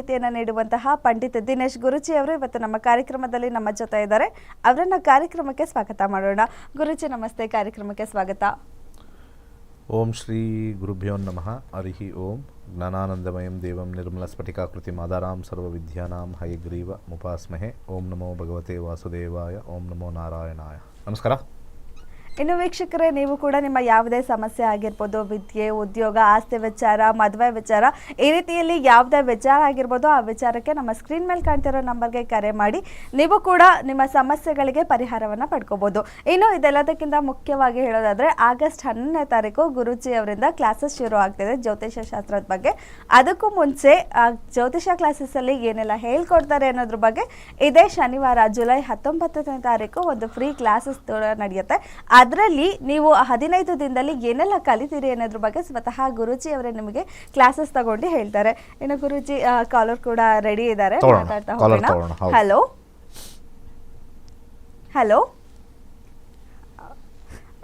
ಮಾಹಿತಿಯನ್ನು ನೀಡುವಂತಹ ಪಂಡಿತ್ ದಿನೇಶ್ ಗುರುಜಿ ಅವರು ಇವತ್ತು ನಮ್ಮ ಕಾರ್ಯಕ್ರಮದಲ್ಲಿ ನಮ್ಮ ಜೊತೆ ಇದ್ದಾರೆ. ಅವರನ್ನ ಕಾರ್ಯಕ್ರಮಕ್ಕೆ ಸ್ವಾಗತ ಮಾಡೋಣ. ಗುರುಜಿ, ನಮಸ್ತೆ. ಕಾರ್ಯಕ್ರಮಕ್ಕೆ ಸ್ವಾಗತ. ಓಂ ಶ್ರೀ ಗುರುಭ್ಯೋ ನಮಃ. ಹರಿಹಿ ಓಂ. ಜ್ಞಾನಾನಂದಮಯಂ ದೇವಂ ನಿರ್ಮಲ ಸ್ಫಟಿಕಾಕೃತಿ ಮಾದಾರಾಂ ಸರ್ವವಿದ್ಯಾನಾಂ ಹಯಗ್ರೀವ ಮುಪಾಸ್ಮಹೆ. ಓಂ ನಮೋ ಭಗವತೆ ವಾಸುದೇವಾಯ. ಓಂ ನಮೋ ನಾರಾಯಣಾಯ. ನಮಸ್ಕಾರ. ಇನ್ನು ವೀಕ್ಷಕರೇ, ನೀವು ಕೂಡ ನಿಮ್ಮ ಯಾವುದೇ ಸಮಸ್ಯೆ ಆಗಿರ್ಬೋದು, ವಿದ್ಯೆ, ಉದ್ಯೋಗ, ಆಸ್ತಿ ವಿಚಾರ, ಮದುವೆ ವಿಚಾರ, ಈ ರೀತಿಯಲ್ಲಿ ಯಾವುದೇ ವಿಚಾರ ಆಗಿರ್ಬೋದು, ಆ ವಿಚಾರಕ್ಕೆ ನಮ್ಮ ಸ್ಕ್ರೀನ್ ಮೇಲೆ ಕಾಣ್ತಿರೋ ನಂಬರ್ಗೆ ಕರೆ ಮಾಡಿ, ನೀವು ಕೂಡ ನಿಮ್ಮ ಸಮಸ್ಯೆಗಳಿಗೆ ಪರಿಹಾರವನ್ನು ಪಡ್ಕೋಬೋದು. ಇನ್ನು ಇದೆಲ್ಲದಕ್ಕಿಂತ ಮುಖ್ಯವಾಗಿ ಹೇಳೋದಾದ್ರೆ, ಆಗಸ್ಟ್ ಹನ್ನೊಂದನೇ ತಾರೀಕು ಗುರುಜಿ ಅವರಿಂದ ಕ್ಲಾಸಸ್ ಶುರು ಆಗ್ತಿದೆ ಜ್ಯೋತಿಷ ಶಾಸ್ತ್ರದ ಬಗ್ಗೆ. ಅದಕ್ಕೂ ಮುಂಚೆ ಜ್ಯೋತಿಷ ಕ್ಲಾಸಸ್ಸಲ್ಲಿ ಏನೆಲ್ಲ ಹೇಳ್ಕೊಡ್ತಾರೆ ಅನ್ನೋದ್ರ ಬಗ್ಗೆ, ಇದೇ ಶನಿವಾರ ಜುಲೈ ಹತ್ತೊಂಬತ್ತನೇ ತಾರೀಕು ಒಂದು ಫ್ರೀ ಕ್ಲಾಸಸ್ ನಡೆಯುತ್ತೆ. ಅದರಲ್ಲಿ ನೀವು ಹದಿನೈದು ದಿನದಲ್ಲಿ ಏನೆಲ್ಲ ಕಲಿತೀರಿ ಅನ್ನೋದ್ರ ಬಗ್ಗೆ ಸ್ವತಃ ಗುರುಜಿ ಅವರೇ ನಿಮಗೆ ಕ್ಲಾಸಸ್ ತಗೊಂಡು ಹೇಳ್ತಾರೆ. ಇನ್ನು ಗುರುಜಿ ಕಾಲರ್ ಕೂಡ ರೆಡಿ ಇದ್ದಾರೆ. ಮಾತಾಡ್ತಾ ಹೋಗೋಣ. ಹಲೋ ಹಲೋ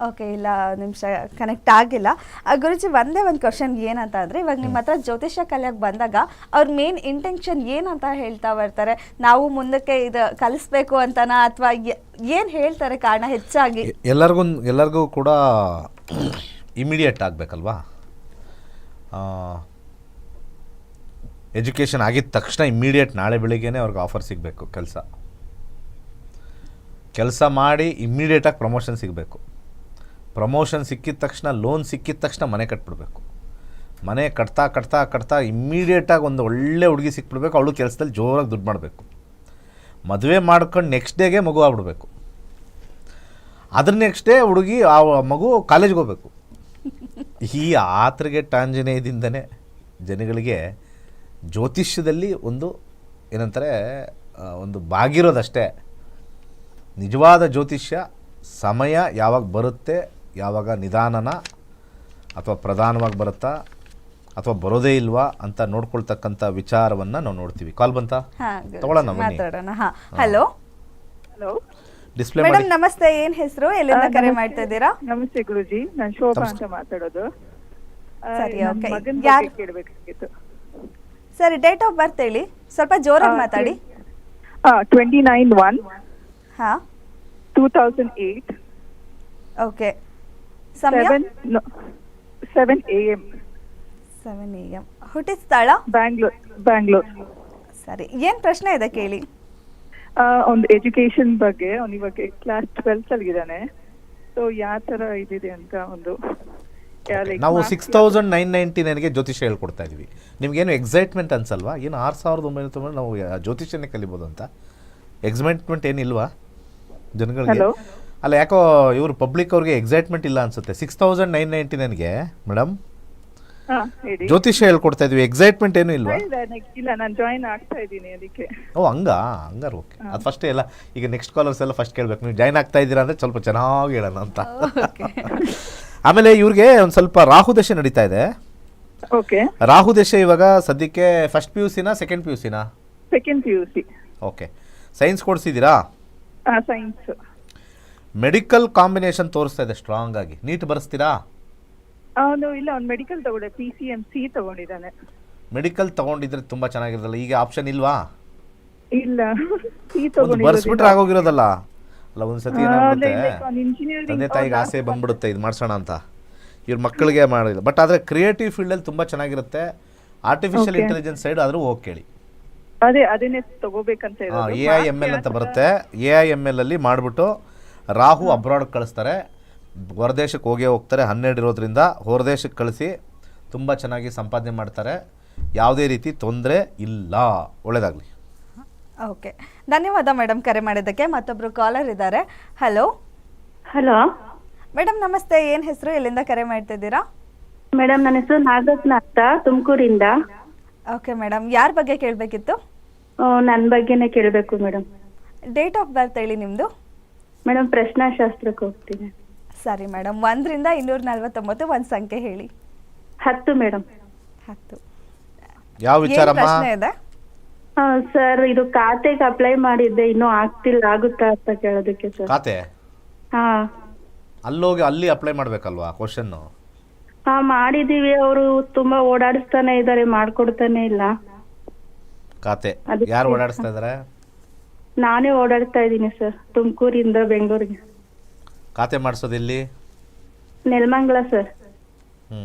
ಓಕೆ ಇಲ್ಲ ನಿಮಿಷ ಕನೆಕ್ಟ್ ಆಗಿಲ್ಲ. ಆ, ಗುರುಜಿ ಒಂದೇ ಒಂದು ಕ್ವಶನ್ ಏನಂತ ಅಂದರೆ ಇವಾಗ ನಿಮ್ಮ ಹತ್ರ ಜ್ಯೋತಿಷ್ಯ ಕಲಿಯಕ್ಕೆ ಬಂದಾಗ ಅವ್ರ ಮೇನ್ ಇಂಟೆನ್ಷನ್ ಏನಂತ ಹೇಳ್ತಾ ಬರ್ತಾರೆ? ನಾವು ಮುಂದಕ್ಕೆ ಇದು ಕಲಿಸ್ಬೇಕು ಅಂತನ ಅಥವಾ ಏನು ಹೇಳ್ತಾರೆ ಕಾರಣ ಹೆಚ್ಚಾಗಿ? ಎಲ್ಲರಿಗೂ ಎಲ್ಲರಿಗೂ ಕೂಡ ಇಮಿಡಿಯೇಟ್ ಆಗಬೇಕಲ್ವಾ? ಎಜುಕೇಷನ್ ಆಗಿದ ತಕ್ಷಣ ಇಮ್ಮಿಡಿಯೇಟ್ ನಾಳೆ ಬೆಳಿಗ್ಗೆನೇ ಅವ್ರಿಗೆ ಆಫರ್ ಸಿಗಬೇಕು ಕೆಲಸ. ಕೆಲಸ ಮಾಡಿ ಇಮ್ಮಿಡಿಯೇಟಾಗಿ ಪ್ರಮೋಷನ್ ಸಿಗಬೇಕು. ಪ್ರಮೋಷನ್ ಸಿಕ್ಕಿದ ತಕ್ಷಣ, ಲೋನ್ ಸಿಕ್ಕಿದ ತಕ್ಷಣ ಮನೆ ಕಟ್ಬಿಡ್ಬೇಕು. ಮನೆ ಕಟ್ತಾ ಕಟ್ತಾ ಕಟ್ತಾ ಇಮ್ಮಿಡಿಯೇಟಾಗಿ ಒಂದು ಒಳ್ಳೆ ಹುಡುಗಿ ಸಿಕ್ಬಿಡ್ಬೇಕು, ಅವಳು ಕೆಲಸದಲ್ಲಿ ಜೋರಾಗಿ ದುಡ್ಡು ಮಾಡಬೇಕು. ಮದುವೆ ಮಾಡ್ಕೊಂಡು ನೆಕ್ಸ್ಟ್ ಡೇಗೆ ಮಗು ಆಗ್ಬಿಡ್ಬೇಕು. ಅದ್ರ ನೆಕ್ಸ್ಟ್ ಡೇ ಹುಡುಗಿ, ಆ ಮಗು ಕಾಲೇಜ್ಗೆ ಹೋಗ್ಬೇಕು. ಈ ಆತ್ರಿಗೆ ಟಾಂಜನೇಯದಿಂದನೇ ಜನಗಳಿಗೆ ಜ್ಯೋತಿಷ್ಯದಲ್ಲಿ ಒಂದು ಏನಂತಾರೆ ಒಂದು ಬಾಗಿರೋದಷ್ಟೇ. ನಿಜವಾದ ಜ್ಯೋತಿಷ್ಯ, ಸಮಯ ಯಾವಾಗ ಬರುತ್ತೆ ಯಾವಾಗ ನಿಧಾನನ ಅಥವಾ ಪ್ರಧಾನವಾಗಿ ಬರುತ್ತಾ ಅಥವಾ ಬರೋದೇ ಇಲ್ವಾ ಅಂತ ನೋಡ್ಕೊಳ್ತಕ್ಕಂಥ ವಿಚಾರವನ್ನ ನಾವು ನೋಡ್ತೀವಿ. ಕಾಲ್ ಬಂತ? ಹಾ ತಗೊಳ್ಳೋಣ ಮಾತಾಡೋಣ. ಹಾ ಹಲೋ. ಹಲೋ. ಡಿಸ್ಪ್ಲೇ ಮೇಡಮ್ ನಮಸ್ತೆ ಏನ್ ಹೆಸರು? ಎಲ್ಲಿಂದ ಕರೆ ಮಾಡ್ತಾ ಇದ್ದೀರಾ ನಮಸ್ತೆ ಗುರುಜಿ ನಾನು ಶೋಭಾ ಅಂತ ಮಾತಾಡೋದು. ಸರಿ, ಓಕೆ ಯಾರ್- ಕೇಳಬೇಕಾಗಿತ್ತು ಸರಿ ಡೇಟ್ ಆಫ್ ಬರ್ತ್ ಹೇಳಿ. ಸ್ವಲ್ಪ ಜೋರಾಗಿ ಮಾತಾಡಿ. ಟ್ವೆಂಟಿ ನೈನ್ ಒನ್ ಹಾ. ಟೂ ತೌಸಂಡ್ ಏಟ್ ಓಕೆ ಸಮಯ? Seven seven A M seven A M ಹುಟ್ಟಿದ ಸ್ಥಳ? ಬ್ಯಾಂಗ್ಳೂರ್ ಬ್ಯಾಂಗ್ಳೂರ್ ಸರಿ. ಏನ್ ಪ್ರಶ್ನೆ ಇದೆ ಕೇಳಿ? ಒಂದು ಎಜುಕೇಶನ್ ಬಗ್ಗೆ ಅವ್ನು ಇವಾಗ ಕ್ಲಾಸ್ ಟ್ವೆಲ್ತ್ ಅಲ್ಲಿ ಇದ್ದಾನೆ ಸೊ ಯಾವ ತರ ಇದಿದೆ ಅಂತ ಒಂದು ನಾವು ಸಿಕ್ಸ್ ತೌಸಂಡ್ ನೈನ್ ನೈಂಟಿ ನೈನ್ಗೆ ಜ್ಯೋತಿಷ್ಯ ಹೇಳ್ಕೊಡ್ತಾ ಇದ್ವಿ. ನಿಮ್ಗೇನು ಎಕ್ಸೈಟ್ಮೆಂಟ್ ಅನ್ಸಲ್ವಾ? ಏನು ಆರು ಸಾವಿರದ ಒಂಬೈನೂರ ತೊಂಬತ್ತು ನಾವು ಜ್ಯೋತಿಷ್ಯನೆ ಕಲಿಬೋದು ಅಂತ. ಎಕ್ಸೈಟ್ಮೆಂಟ್ ಏನಿಲ್ವಾ? ಜನಗಳಿಗೆ? ಅಲ್ಲ ಯಾಕೋ ಇವರು ಪಬ್ಲಿಕ್ ಅವ್ರಿಗೆ ಎಕ್ಸೈಟ್ಮೆಂಟ್ ಇಲ್ಲ ಅನ್ಸುತ್ತೆ. ಸಿಕ್ಸ್ ತೌಸಂಡ್ ನೈನ್ ನೈಂಟಿ ನನಗೆ ಮೇಡಮ್ ಹಾ ಹೇಳಿ. ಜ್ಯೋತಿಷ್ಯ ಹೇಳ್ಕೊಡ್ತಾ ಇದ್ವಿ. ಎಕ್ಸೈಟ್ಮೆಂಟ್ ಏನು ಇಲ್ವಾ? ಇಲ್ಲ next- ಇಲ್ಲ ನಾನು ಜಾಯಿನ್ ಆಗ್ತಾ ಇದ್ದೀನಿ ಅದಕ್ಕೆ. ಓ ಹಂಗ? ಹಂಗಾರ ಓಕೆ ಅದು ಫಸ್ಟ್ ಎಲ್ಲ ಈಗ ನೆಕ್ಸ್ಟ್ ಕಾಲರ್ಸ್ ಎಲ್ಲ ಫಸ್ಟ್ ಕೇಳ್ಬೇಕು. ನೀವು ಜಾಯ್ನ್ ಆಗ್ತಾ ಇದ್ದೀರಾ ಅಂದರೆ ಸ್ವಲ್ಪ ಚೆನ್ನಾಗಿ ಹೇಳೋಣ ಅಂತ. ಆಮೇಲೆ ಇವ್ರಿಗೆ ಒಂದು ಸ್ವಲ್ಪ ರಾಹು ದಶೆ ನಡೀತಾ ಇದೆ. ಓಕೆ ರಾಹು ದಶೆ ಇವಾಗ ಸದ್ಯಕ್ಕೆ ಫಸ್ಟ್ ಪಿ ಯು ಸಿನ ಸೆಕೆಂಡ್ ಪಿ ಯು ಸಿನ second P U C okay science ಕೊಡಿಸಿದ್ದೀರಾ? Science medical combination ತೋರಿಸ್ತಾ ಇದೆ ಸ್ಟ್ರಾಂಗ್ ಆಗಿ. ನೀಟ್ ಬರೆಸ್ತೀರಾ? ಅವನು ಇಲ್ಲ ಅವ್ನು ಮೆಡಿಕಲ್ ತಗೊಂಡೆ ಪಿ ಸಿ ಎಂ ಸಿ ತಗೊಂಡಿದ್ದಾನೆ. ಮೆಡಿಕಲ್ ತಗೊಂಡಿದ್ರೆ ತುಂಬಾ ಚೆನ್ನಾಗಿರೋದಲ್ಲ ಈಗ ಆಪ್ಷನ್ ಇಲ್ವಾ? ಇಲ್ಲ ಸಿ ಒಂದು ಬರ್ಸ್ಬಿಟ್ರೆ ಆಗೋಗಿರೋದಲ್ಲ? ಅಲ್ಲ ಒಂದ್ಸತಿ ಏನಾಗುತ್ತೆ ತಂದೆ ತಾಯಿಗೆ ಆಸೆ ಬಂದ್ಬಿಡುತ್ತೆ ಇದು ಮಾಡ್ಸೋಣ ಅಂತ. ಇವ್ರ ಮಕ್ಕಳಿಗೆ ಮಾಡಿಲ್ಲ. ಬಟ್ ಆದರೆ ಕ್ರಿಯೇಟಿವ್ ಫೀಲ್ಡಲ್ಲಿ ತುಂಬ ಚೆನ್ನಾಗಿರುತ್ತೆ. ಆರ್ಟಿಫಿಷಿಯಲ್ ಇಂಟೆಲಿಜೆನ್ಸ್ ಸೈಡ್ ಆದರೂ ಹೋಗಿ ಕೇಳಿ. ಅದೇ ಅದನ್ನೇ ತಗೋಬೇಕಂತ ಎ. ಐ ಎಂ ಎಲ್ ಅಂತ ಬರುತ್ತೆ. ಎ ಐ ಎಂ ಎಲ್ ಅಲ್ಲಿ ಮಾಡಿಬಿಟ್ಟು ರಾಹು ಅಬ್ರಾಡ್ ಕಳಿಸ್ತಾರೆ. ಹೊರದೇಶಕ್ಕೆ ಹೋಗೇ ಹೋಗ್ತಾರೆ. ಹನ್ನೆರಡು ಇರೋದ್ರಿಂದ ಹೊರದೇಶಕ್ಕೆ ಕಳಿಸಿ ತುಂಬ ಚೆನ್ನಾಗಿ ಸಂಪಾದನೆ ಮಾಡ್ತಾರೆ. ಯಾವುದೇ ರೀತಿ ತೊಂದರೆ ಇಲ್ಲ. ಒಳ್ಳೇದಾಗಲಿ. ಓಕೆ. ಧನ್ಯವಾದ ಮೇಡಮ್ ಕರೆ ಮಾಡಿದ್ದಕ್ಕೆ. ಮತ್ತೊಬ್ಬರು ಕಾಲರ್ ಇದ್ದಾರೆ. ಹಲೋ. ಹಲೋ. ಮೇಡಮ್ ನಮಸ್ತೆ. ಏನು ಹೆಸರು? ಎಲ್ಲಿಂದ ಕರೆ ಮಾಡ್ತಾ ಇದ್ದೀರಾ ಮೇಡಮ್ ನನ್ನ ಹೆಸರು ನಾಗರತ್ನ ಅಂತ ತುಮಕೂರಿಂದ. ಓಕೆ ಮೇಡಮ್ ಯಾರ ಬಗ್ಗೆ ಕೇಳಬೇಕಿತ್ತು? ನನ್ನ ಬಗ್ಗೆನೇ ಕೇಳಬೇಕು ಮೇಡಮ್ ಡೇಟ್ ಆಫ್ ಬರ್ತ್ ಹೇಳಿ ನಿಮ್ಮದು ಮೇಡಮ್ ಪ್ರಶ್ನಾಶಾಸ್ತ್ರಕ್ಕೆ ಹೋಗ್ತೀನಿ. ಸರಿ ಮೇಡಮ್ ಒಂದರಿಂದ ಇನ್ನೂರ ನಲವತ್ತೊಂಬತ್ತು ಒಂದು ಸಂಖ್ಯೆ ಹೇಳಿ. ಹತ್ತು ಮೇಡಮ್. ಹತ್ತು. ಯಾವ ಏನ್ ವಿಚಾರಮ್ಮ? ಪ್ರಶ್ನೆ ಇದೆ? ಸರ್ ಇದು ಖಾತೆಗೆ ಅಪ್ಲೈ ಮಾಡಿದ್ದೆ ಇನ್ನೂ ಆಗ್ತಿಲ್ಲ ಆಗುತ್ತಾ ಅಂತ ಕೇಳೋದಕ್ಕೆ ಸರ್. ಖಾತೆ? ಹಾ. ಹೋಗಿ ಅಲ್ಲಿ ಅಪ್ಲೈ ಮಾಡಬೇಕಲ್ವಾ ಕ್ವಶನ್ನು? ಹಾ ಮಾಡಿದೀವಿ ಅವರು ತುಂಬಾ ಓಡಾಡಿಸ್ತಾನೆ ಇದ್ದಾರೆ ಮಾಡ್ಕೊಡ್ತಾನೆ ಇಲ್ಲ. ಖಾತೆ. ಅದಕ್ಕೆ- ಯಾರು ಓಡಾಡಿಸ್ತಾ ಇದ್ದಾರೆ? ನಾನೇ ಓಡಾಡ್ತಾ ಇದ್ದೀನಿ ಸರ್ ತುಮಕೂರಿಂದ ಬೆಂಗಳೂರಿಗೆ. ಖಾತೆ ಮಾಡಿಸೋದು ಇಲ್ಲಿ ನೆಲಮಂಗಲ ಸರ್ ಹ್ಞೂ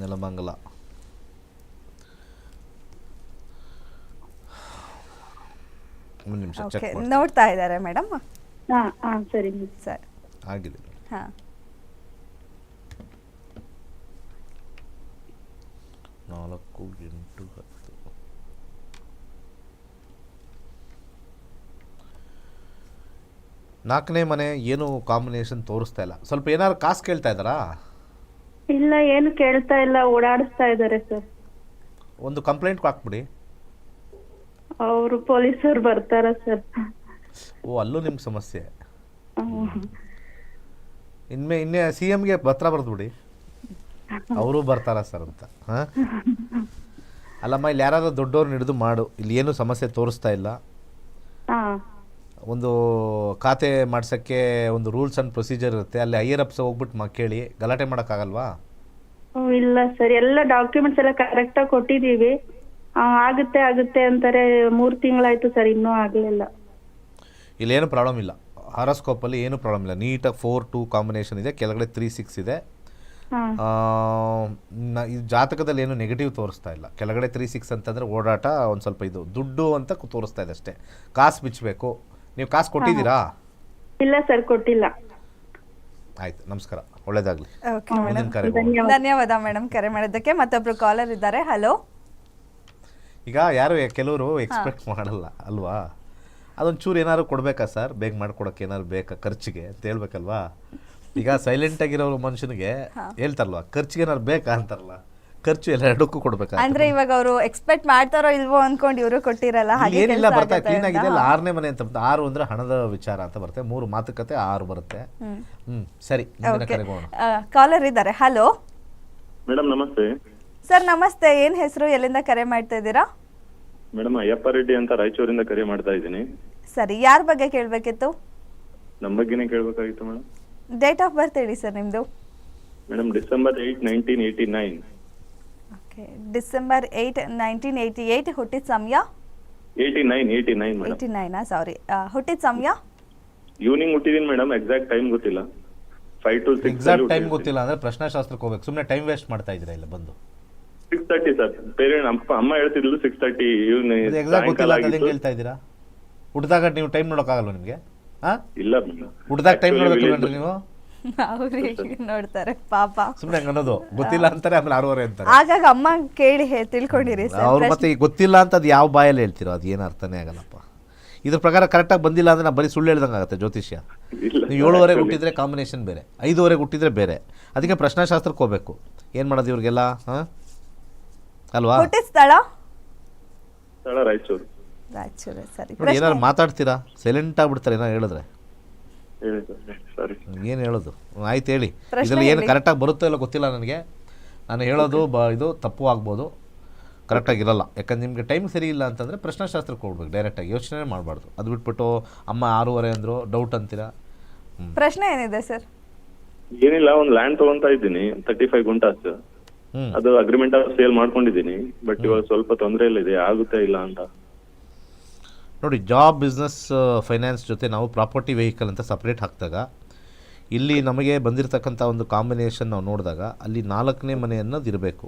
ನೆಲಮಂಗಲ. ಒಂದು ನಿಮಿಷ ಚೆಕ್ ಓಕೆ ನೋಡ್ತಾ ಇದ್ದಾರೆ ಮೇಡಮ್ ಹಾ ಹಾ ಸರಿ ಸರ್ ಸರಿ ಆಗಿದೆ. ಹಾಂ. ನಾಲ್ಕು ಎಂಟು ಹತ್ತು. ನಾಲ್ಕನೇ ಮನೆ ಏನು ಕಾಂಬಿನೇಷನ್ ತೋರಿಸ್ತಾ ಇಲ್ಲ. ಸ್ವಲ್ಪ ಏನಾದ್ರು ಕಾಸು ಕೇಳ್ತಾ ಇದ್ದಾರಾ? ಇಲ್ಲ ಏನು ಕೇಳ್ತಾ ಇಲ್ಲ ಓಡಾಡಿಸ್ತಾ ಇದ್ದಾರೆ ಸರ್. ಒಂದು ಕಂಪ್ಲೇಂಟ್ ಹಾಕ್ಬಿಡಿ. ಅವರು ಪೊಲೀಸರು ಬರ್ತಾರ ಸರ್. ಓ ಅಲ್ಲೂ ನಿಮ್ಮ ಸಮಸ್ಯೆ. ಇನ್ಮೆ ಇನ್ನೇ ಸಿ ಎಮ್ಗೆ ಪತ್ರ ಬರೆದ್ಬಿಡಿ. ಅವರು ಬರ್ತಾರ ಸರ್ ಅಂತ ಹಾಂ? ಅಲ್ಲಮ್ಮ ಇಲ್ಲಿ ಯಾರಾದ್ರೂ ದೊಡ್ಡವ್ರನ್ನ ಹಿಡಿದು ಮಾಡು. ಇಲ್ಲಿ ಏನು ಸಮಸ್ಯೆ ತೋರಿಸ್ತಾ ಇಲ್ಲ. ಒಂದು ಖಾತೆ ಮಾಡ್ಸೋಕ್ಕೆ ಒಂದು ರೂಲ್ಸ್ ಆ್ಯಂಡ್ ಪ್ರೊಸೀಜರ್ ಇರುತ್ತೆ ಅಲ್ಲಿ ಹೈಯರ್ ಅಪ್ಸ್ ಹೋಗ್ಬಿಟ್ಟು ಮ ಕೇಳಿ ಗಲಾಟೆ ಮಾಡೋಕ್ಕಾಗಲ್ವಾ? ಹ್ಮ್, ಇಲ್ಲ ಸರ್ ಎಲ್ಲ ಡಾಕ್ಯುಮೆಂಟ್ಸ್ ಎಲ್ಲ ಕರೆಕ್ಟಾಗಿ ಕೊಟ್ಟಿದ್ದೀವಿ. ಆ, ಆಗುತ್ತೆ ಆಗುತ್ತೆ ಅಂತಾರೆ ಮೂರು ತಿಂಗಳಾಯ್ತು ಸರ್ ಇನ್ನೂ ಆಗಲಿಲ್ಲ. ಇಲ್ಲೇನು ಪ್ರಾಬ್ಲಮ್ ಇಲ್ಲ. ಹಾರೋಸ್ಕೋಪಲ್ಲಿ ಏನು ಪ್ರಾಬ್ಲಮ್ ಇಲ್ಲ. ನೀಟಾಗಿ ಫೋರ್ ಟು ಕಾಂಬಿನೇಷನ್ ಇದೆ ಕೆಳಗಡೆ ತ್ರೀ ಸಿಕ್ಸ್ ಇದೆ. ಹಾ. ಆ, ನ- ಈ ಜಾತಕದಲ್ಲಿ ಏನು ನೆಗೆಟಿವ್ ತೋರಿಸ್ತಾ ಇಲ್ಲ. ಕೆಳಗಡೆ ತ್ರೀ ಸಿಕ್ಸ್ ಅಂತಂದರೆ ಓಡಾಟ ಒಂದು ಸ್ವಲ್ಪ ಇದು ದುಡ್ಡು ಅಂತ ಕು- ತೋರಿಸ್ತಾ ಇದೆ ಅಷ್ಟೇ. ಕಾಸು ಬಿಚ್ಚಬೇಕು ನೀವು ಕಾಸು ಕೊಟ್ಟಿದ್ದೀರಾ? ಇಲ್ಲ ಸರ್ ಕೊಟ್ಟಿಲ್ಲ. ಆಯ್ತು ನಮಸ್ಕಾರ. ಒಳ್ಳೇದಾಗ್ಲಿ. ಓಕೆ ಮೇಡಮ್ ಮುಂದಿನ ಕರೆ ಧನ್ಯವಾದ. ಧನ್ಯವಾದ ಮೇಡಮ್ ಕರೆ ಮಾಡಿದ್ದಕ್ಕೆ. ಮತ್ತೊಬ್ರು ಕಾಲರ್ ಇದ್ದಾರೆ. ಹಲೋ ಈಗ ಯಾರು ಕೆಲವರು ಎಕ್ಸ್ಪೆಕ್ಟ್ ಮಾಡಲ್ಲ ಅಲ್ವಾ? ಅದೊಂದು ಚೂರು ಏನಾದ್ರು ಕೊಡಬೇಕಾ ಸರ್? ಬೇಗ ಮಾಡ್ಕೊಡಕ್ಕೆ ಏನಾದ್ರು ಬೇಕಾ ಖರ್ಚಿಗೆ ಅಂತ ಹೇಳ್ಬೇಕಲ್ವಾ? ಈಗ ಸೈಲೆಂಟ್ ಆಗಿರೋ ಮನುಷ್ಯನಿಗೆ ಹೇಳ್ತಾರಲ್ವಾ ಖರ್ಚಿಗೆ ಏನಾದ್ರು ಬೇಕಾ ಅಂತಾರಲ್ಲ? ಖರ್ಚು ಎಲ್ಲ ಎರಡಕ್ಕೂ ಕೊಡ್ಬೇಕು ಅಂದ್ರೆ ಇವಾಗ ಅವರು ಎಕ್ಸ್ಪೆಕ್ಟ್ ಮಾಡ್ತಾರೋ ಇಲ್ವೋ ಅನ್ಕೊಂಡು ಇವರು ಕೊಟ್ಟಿರಲ್ಲ ಹಾಗೆ ಏನಿಲ್ಲ ಕೆಲ್ಸ ಬರ್ತಾ ಕ್ಲೀನ್ ಆಗಿದೆ. ಅಲ್ಲ ಆರನೇ ಮನೆ ಅಂತ ಬರುತ್ತೆ. ಆರು ಅಂದ್ರೆ ಹಣದ ವಿಚಾರ ಅಂತ ಬರುತ್ತೆ. ಮೂರು ಮಾತುಕತೆ ಆರು ಬರುತ್ತೆ. ಹ್ಮ್. ಸರಿ ಮುಂದಿನ ಓಕೆ ಕರೆಗೆ ಹೋಗೋಣ. ಕಾಲರ್ ಇದ್ದಾರೆ. ಹಲೋ ಮೇಡಮ್ ನಮಸ್ತೆ. ಸರ್ ನಮಸ್ತೆ. ಏನ್ ಹೆಸರು ಎಲ್ಲಿಂದ ಕರೆ ಮಾಡ್ತಾ ಇದ್ದೀರಾ? ಮೇಡಮ್ ಅಯ್ಯಪ್ಪ ರೆಡ್ಡಿ ಅಂತ ರಾಯಚೂರಿಂದ ಕರೆ ಮಾಡ್ತಾ ಇದ್ದೀನಿ. ಸರಿ ಯಾರ ಬಗ್ಗೆ ಕೇಳಬೇಕಿತ್ತು? ನಮ್ಮ ಬಗ್ಗೆನೇ ಕೇಳಬೇಕಾಗಿತ್ತು ಮೇಡಮ್. ಡೇಟ್ ಆಫ್ ಬರ್ತ್ ಹೇಳಿ ಸರ್ ನಿಮ್ದು. Madam December eight nineteen eighty nine. Okay December eight nineteen eighty eight ಹುಟ್ಟಿದ ಸಮಯ eighty nine eighty nine madam eighty Naina sorry ಹುಟ್ಟಿದ ಸಮಯ ಈವ್ನಿಂಗ್ ಹುಟ್ಟಿದೀನಿ ಮೇಡಮ್ ಎಕ್ಸಾಕ್ಟ್ ಟೈಮ್ ಗೊತ್ತಿಲ್ಲ five to six exact time ಗೊತ್ತಿಲ್ಲ ಅಂದ್ರೆ ಪ್ರಶ್ನಾಶಾಸ್ತ್ರಕ್ಕೆ ಹೋಗ್ಬೇಕು. ಸುಮ್ಮನೆ ಟೈಮ್ ವೇಸ್ಟ್ ಮಾಡ್ತಾ ಇದ್ದೀರಾ ಇಲ್ಲ ಬಂದು? ಸಿಕ್ಸ್ ತರ್ಟಿ ಸರ್ ಪೇರೆಂಟ್ ಅಪ್ಪ ಅಮ್ಮ ಹೇಳ್ತಿದ್ಲು ಸಿಕ್ಸ್ ತರ್ಟಿ ಎಕ್ಸಾಕ್ಟ್ ಗೊತ್ತಿಲ್ಲ ಅಂತ ಹೆಂಗೆ ಹೇಳ್ತಾ ಇದ್ದೀರಾ? ಹುಟ್ಟಿದಾಗ ನೀವು ಟೈಮ್ ನೋಡೋಕ್ಕಾಗಲ್ವ ನಿಮಗೆ? ಹಾಂ ಇಲ್ಲ ಮೇಡಮ್ ಹುಟ್ಟಿದಾಗ ಟೈಮ್ ನೋಡ್ಬೇಕು ನೀವು? ಅವ್ರಿಗೆ ನೋಡ್ತಾರೆ? ಪಾಪ. ಸುಮ್ಮನೆ ಅನ್ನೋದು ಗೊತ್ತಿಲ್ಲ ಅಂತಾರೆ ಆಮೇಲೆ ಆರೂವರೆ ಅಂತಾರೆ. ಆಗಾಗ ಅಮ್ಮ ಕೇಳಿ ಹೇ- ತಿಳ್ಕೊಂಡಿರಿ ಸರ್. ಅವ್ರು ಮತ್ತೆ ಈಗ ಗೊತ್ತಿಲ್ಲ ಅಂತ ಅದು ಯಾವ ಬಾಯಲ್ಲಿ ಹೇಳ್ತಿರೋ ಅದು ಏನು ಅರ್ಥನೇ ಆಗಲ್ಲಪ್ಪ. ಇದ್ರ ಪ್ರಕಾರ ಕರೆಕ್ಟಾಗಿ ಬಂದಿಲ್ಲ ಅಂದ್ರೆ ನಾ ಬರೀ ಸುಳ್ಳು ಹೇಳ್ದಂಗೆ ಆಗುತ್ತೆ ಜ್ಯೋತಿಷ್ಯ. ಇಲ್ಲ. ನೀವು ಏಳುವರೆಗೆ ಹುಟ್ಟಿದ್ರೆ ಕಾಂಬಿನೇಷನ್ ಬೇರೆ ಐದುವರೆಗೆ ಹುಟ್ಟಿದ್ರೆ ಬೇರೆ. ಅದಕ್ಕೆ ಪ್ರಶ್ನಾಶಾಸ್ತ್ರಕ್ಕೆ ಹೋಗ್ಬೇಕು. ಏನು ಮಾಡೋದು ಇವ್ರಿಗೆಲ್ಲ ಹಾಂ? ಅಲ್ವಾ? ಹುಟ್ಟಿದ ಸ್ಥಳ? ಸ್ಥಳ ರಾಯಚೂರು. ರಾಯಚೂರು ಸರಿ. ನೋಡಿ ಏನಾದ್ರು ಮಾತಾಡ್ತೀರಾ? ಸೈಲೆಂಟ್ ಆಗ್ಬಿಡ್ತಾರೆ ಏನಾರು ಹೇಳಿದ್ರೆ. ಸರ್ ಏನು ಹೇಳೋದು? ಆಯ್ತು ಹೇಳಿ. ಇದರಲ್ಲಿ ಏನು. ಕರೆಕ್ಟಾಗಿ ಬರುತ್ತೋ ಇಲ್ಲ ಗೊತ್ತಿಲ್ಲ ನನಗೆ. ನಾನು ಹೇಳೋದು ಬ ಇದು ತಪ್ಪು ಆಗ್ಬೋದು. ಕರೆಕ್ಟಾಗಿರಲ್ಲ ಯಾಕಂದ್ರೆ ನಿಮಗೆ ಟೈಮ್ ಸರಿ ಇಲ್ಲ ಅಂತಂದರೆ ಪ್ರಶ್ನಾಶಾಸ್ತ್ರ ಕೊಡ್ಬೇಕು ಡೈರೆಕ್ಟಾಗಿ ಯೋಚನೆ ಮಾಡಬಾರ್ದು. ಅದು ಬಿಟ್ಬಿಟ್ಟು ಅಮ್ಮ ಆರೂವರೆ ಅಂದರು ಡೌಟ್ ಅಂತೀರಾ? ಪ್ರಶ್ನೆ ಏನಿದೆ ಸರ್? ಏನಿಲ್ಲ ಒಂದು ಲ್ಯಾಂಡ್ ತಗೊಂತಾ ಇದ್ದೀನಿ. ತರ್ಟಿ ಫೈವ್ ಗುಂಟಾಸ್ ಅದು ಅಗ್ರಿಮೆಂಟ್ ಸೇಲ್ ಮಾಡ್ಕೊಂಡಿದ್ದೀನಿ. ಬಟ್ ಇವಾಗ ಸ್ವಲ್ಪ ತೊಂದರೆ ಇದೆ ಆಗುತ್ತೆ ಇಲ್ಲ ಅಂತ. ನೋಡಿ ಜಾಬ್ ಬಿಸ್ನೆಸ್ ಫೈನಾನ್ಸ್ ಜೊತೆ ನಾವು ಪ್ರಾಪರ್ಟಿ ವೆಹಿಕಲ್ ಅಂತ ಸಪ್ರೇಟ್ ಹಾಕಿದಾಗ, ಇಲ್ಲಿ ನಮಗೆ ಬಂದಿರತಕ್ಕಂಥ ಒಂದು ಕಾಂಬಿನೇಷನ್ ನಾವು ನೋಡಿದಾಗ ಅಲ್ಲಿ ನಾಲ್ಕನೇ ಮನೆ ಅನ್ನೋದು ಇರಬೇಕು.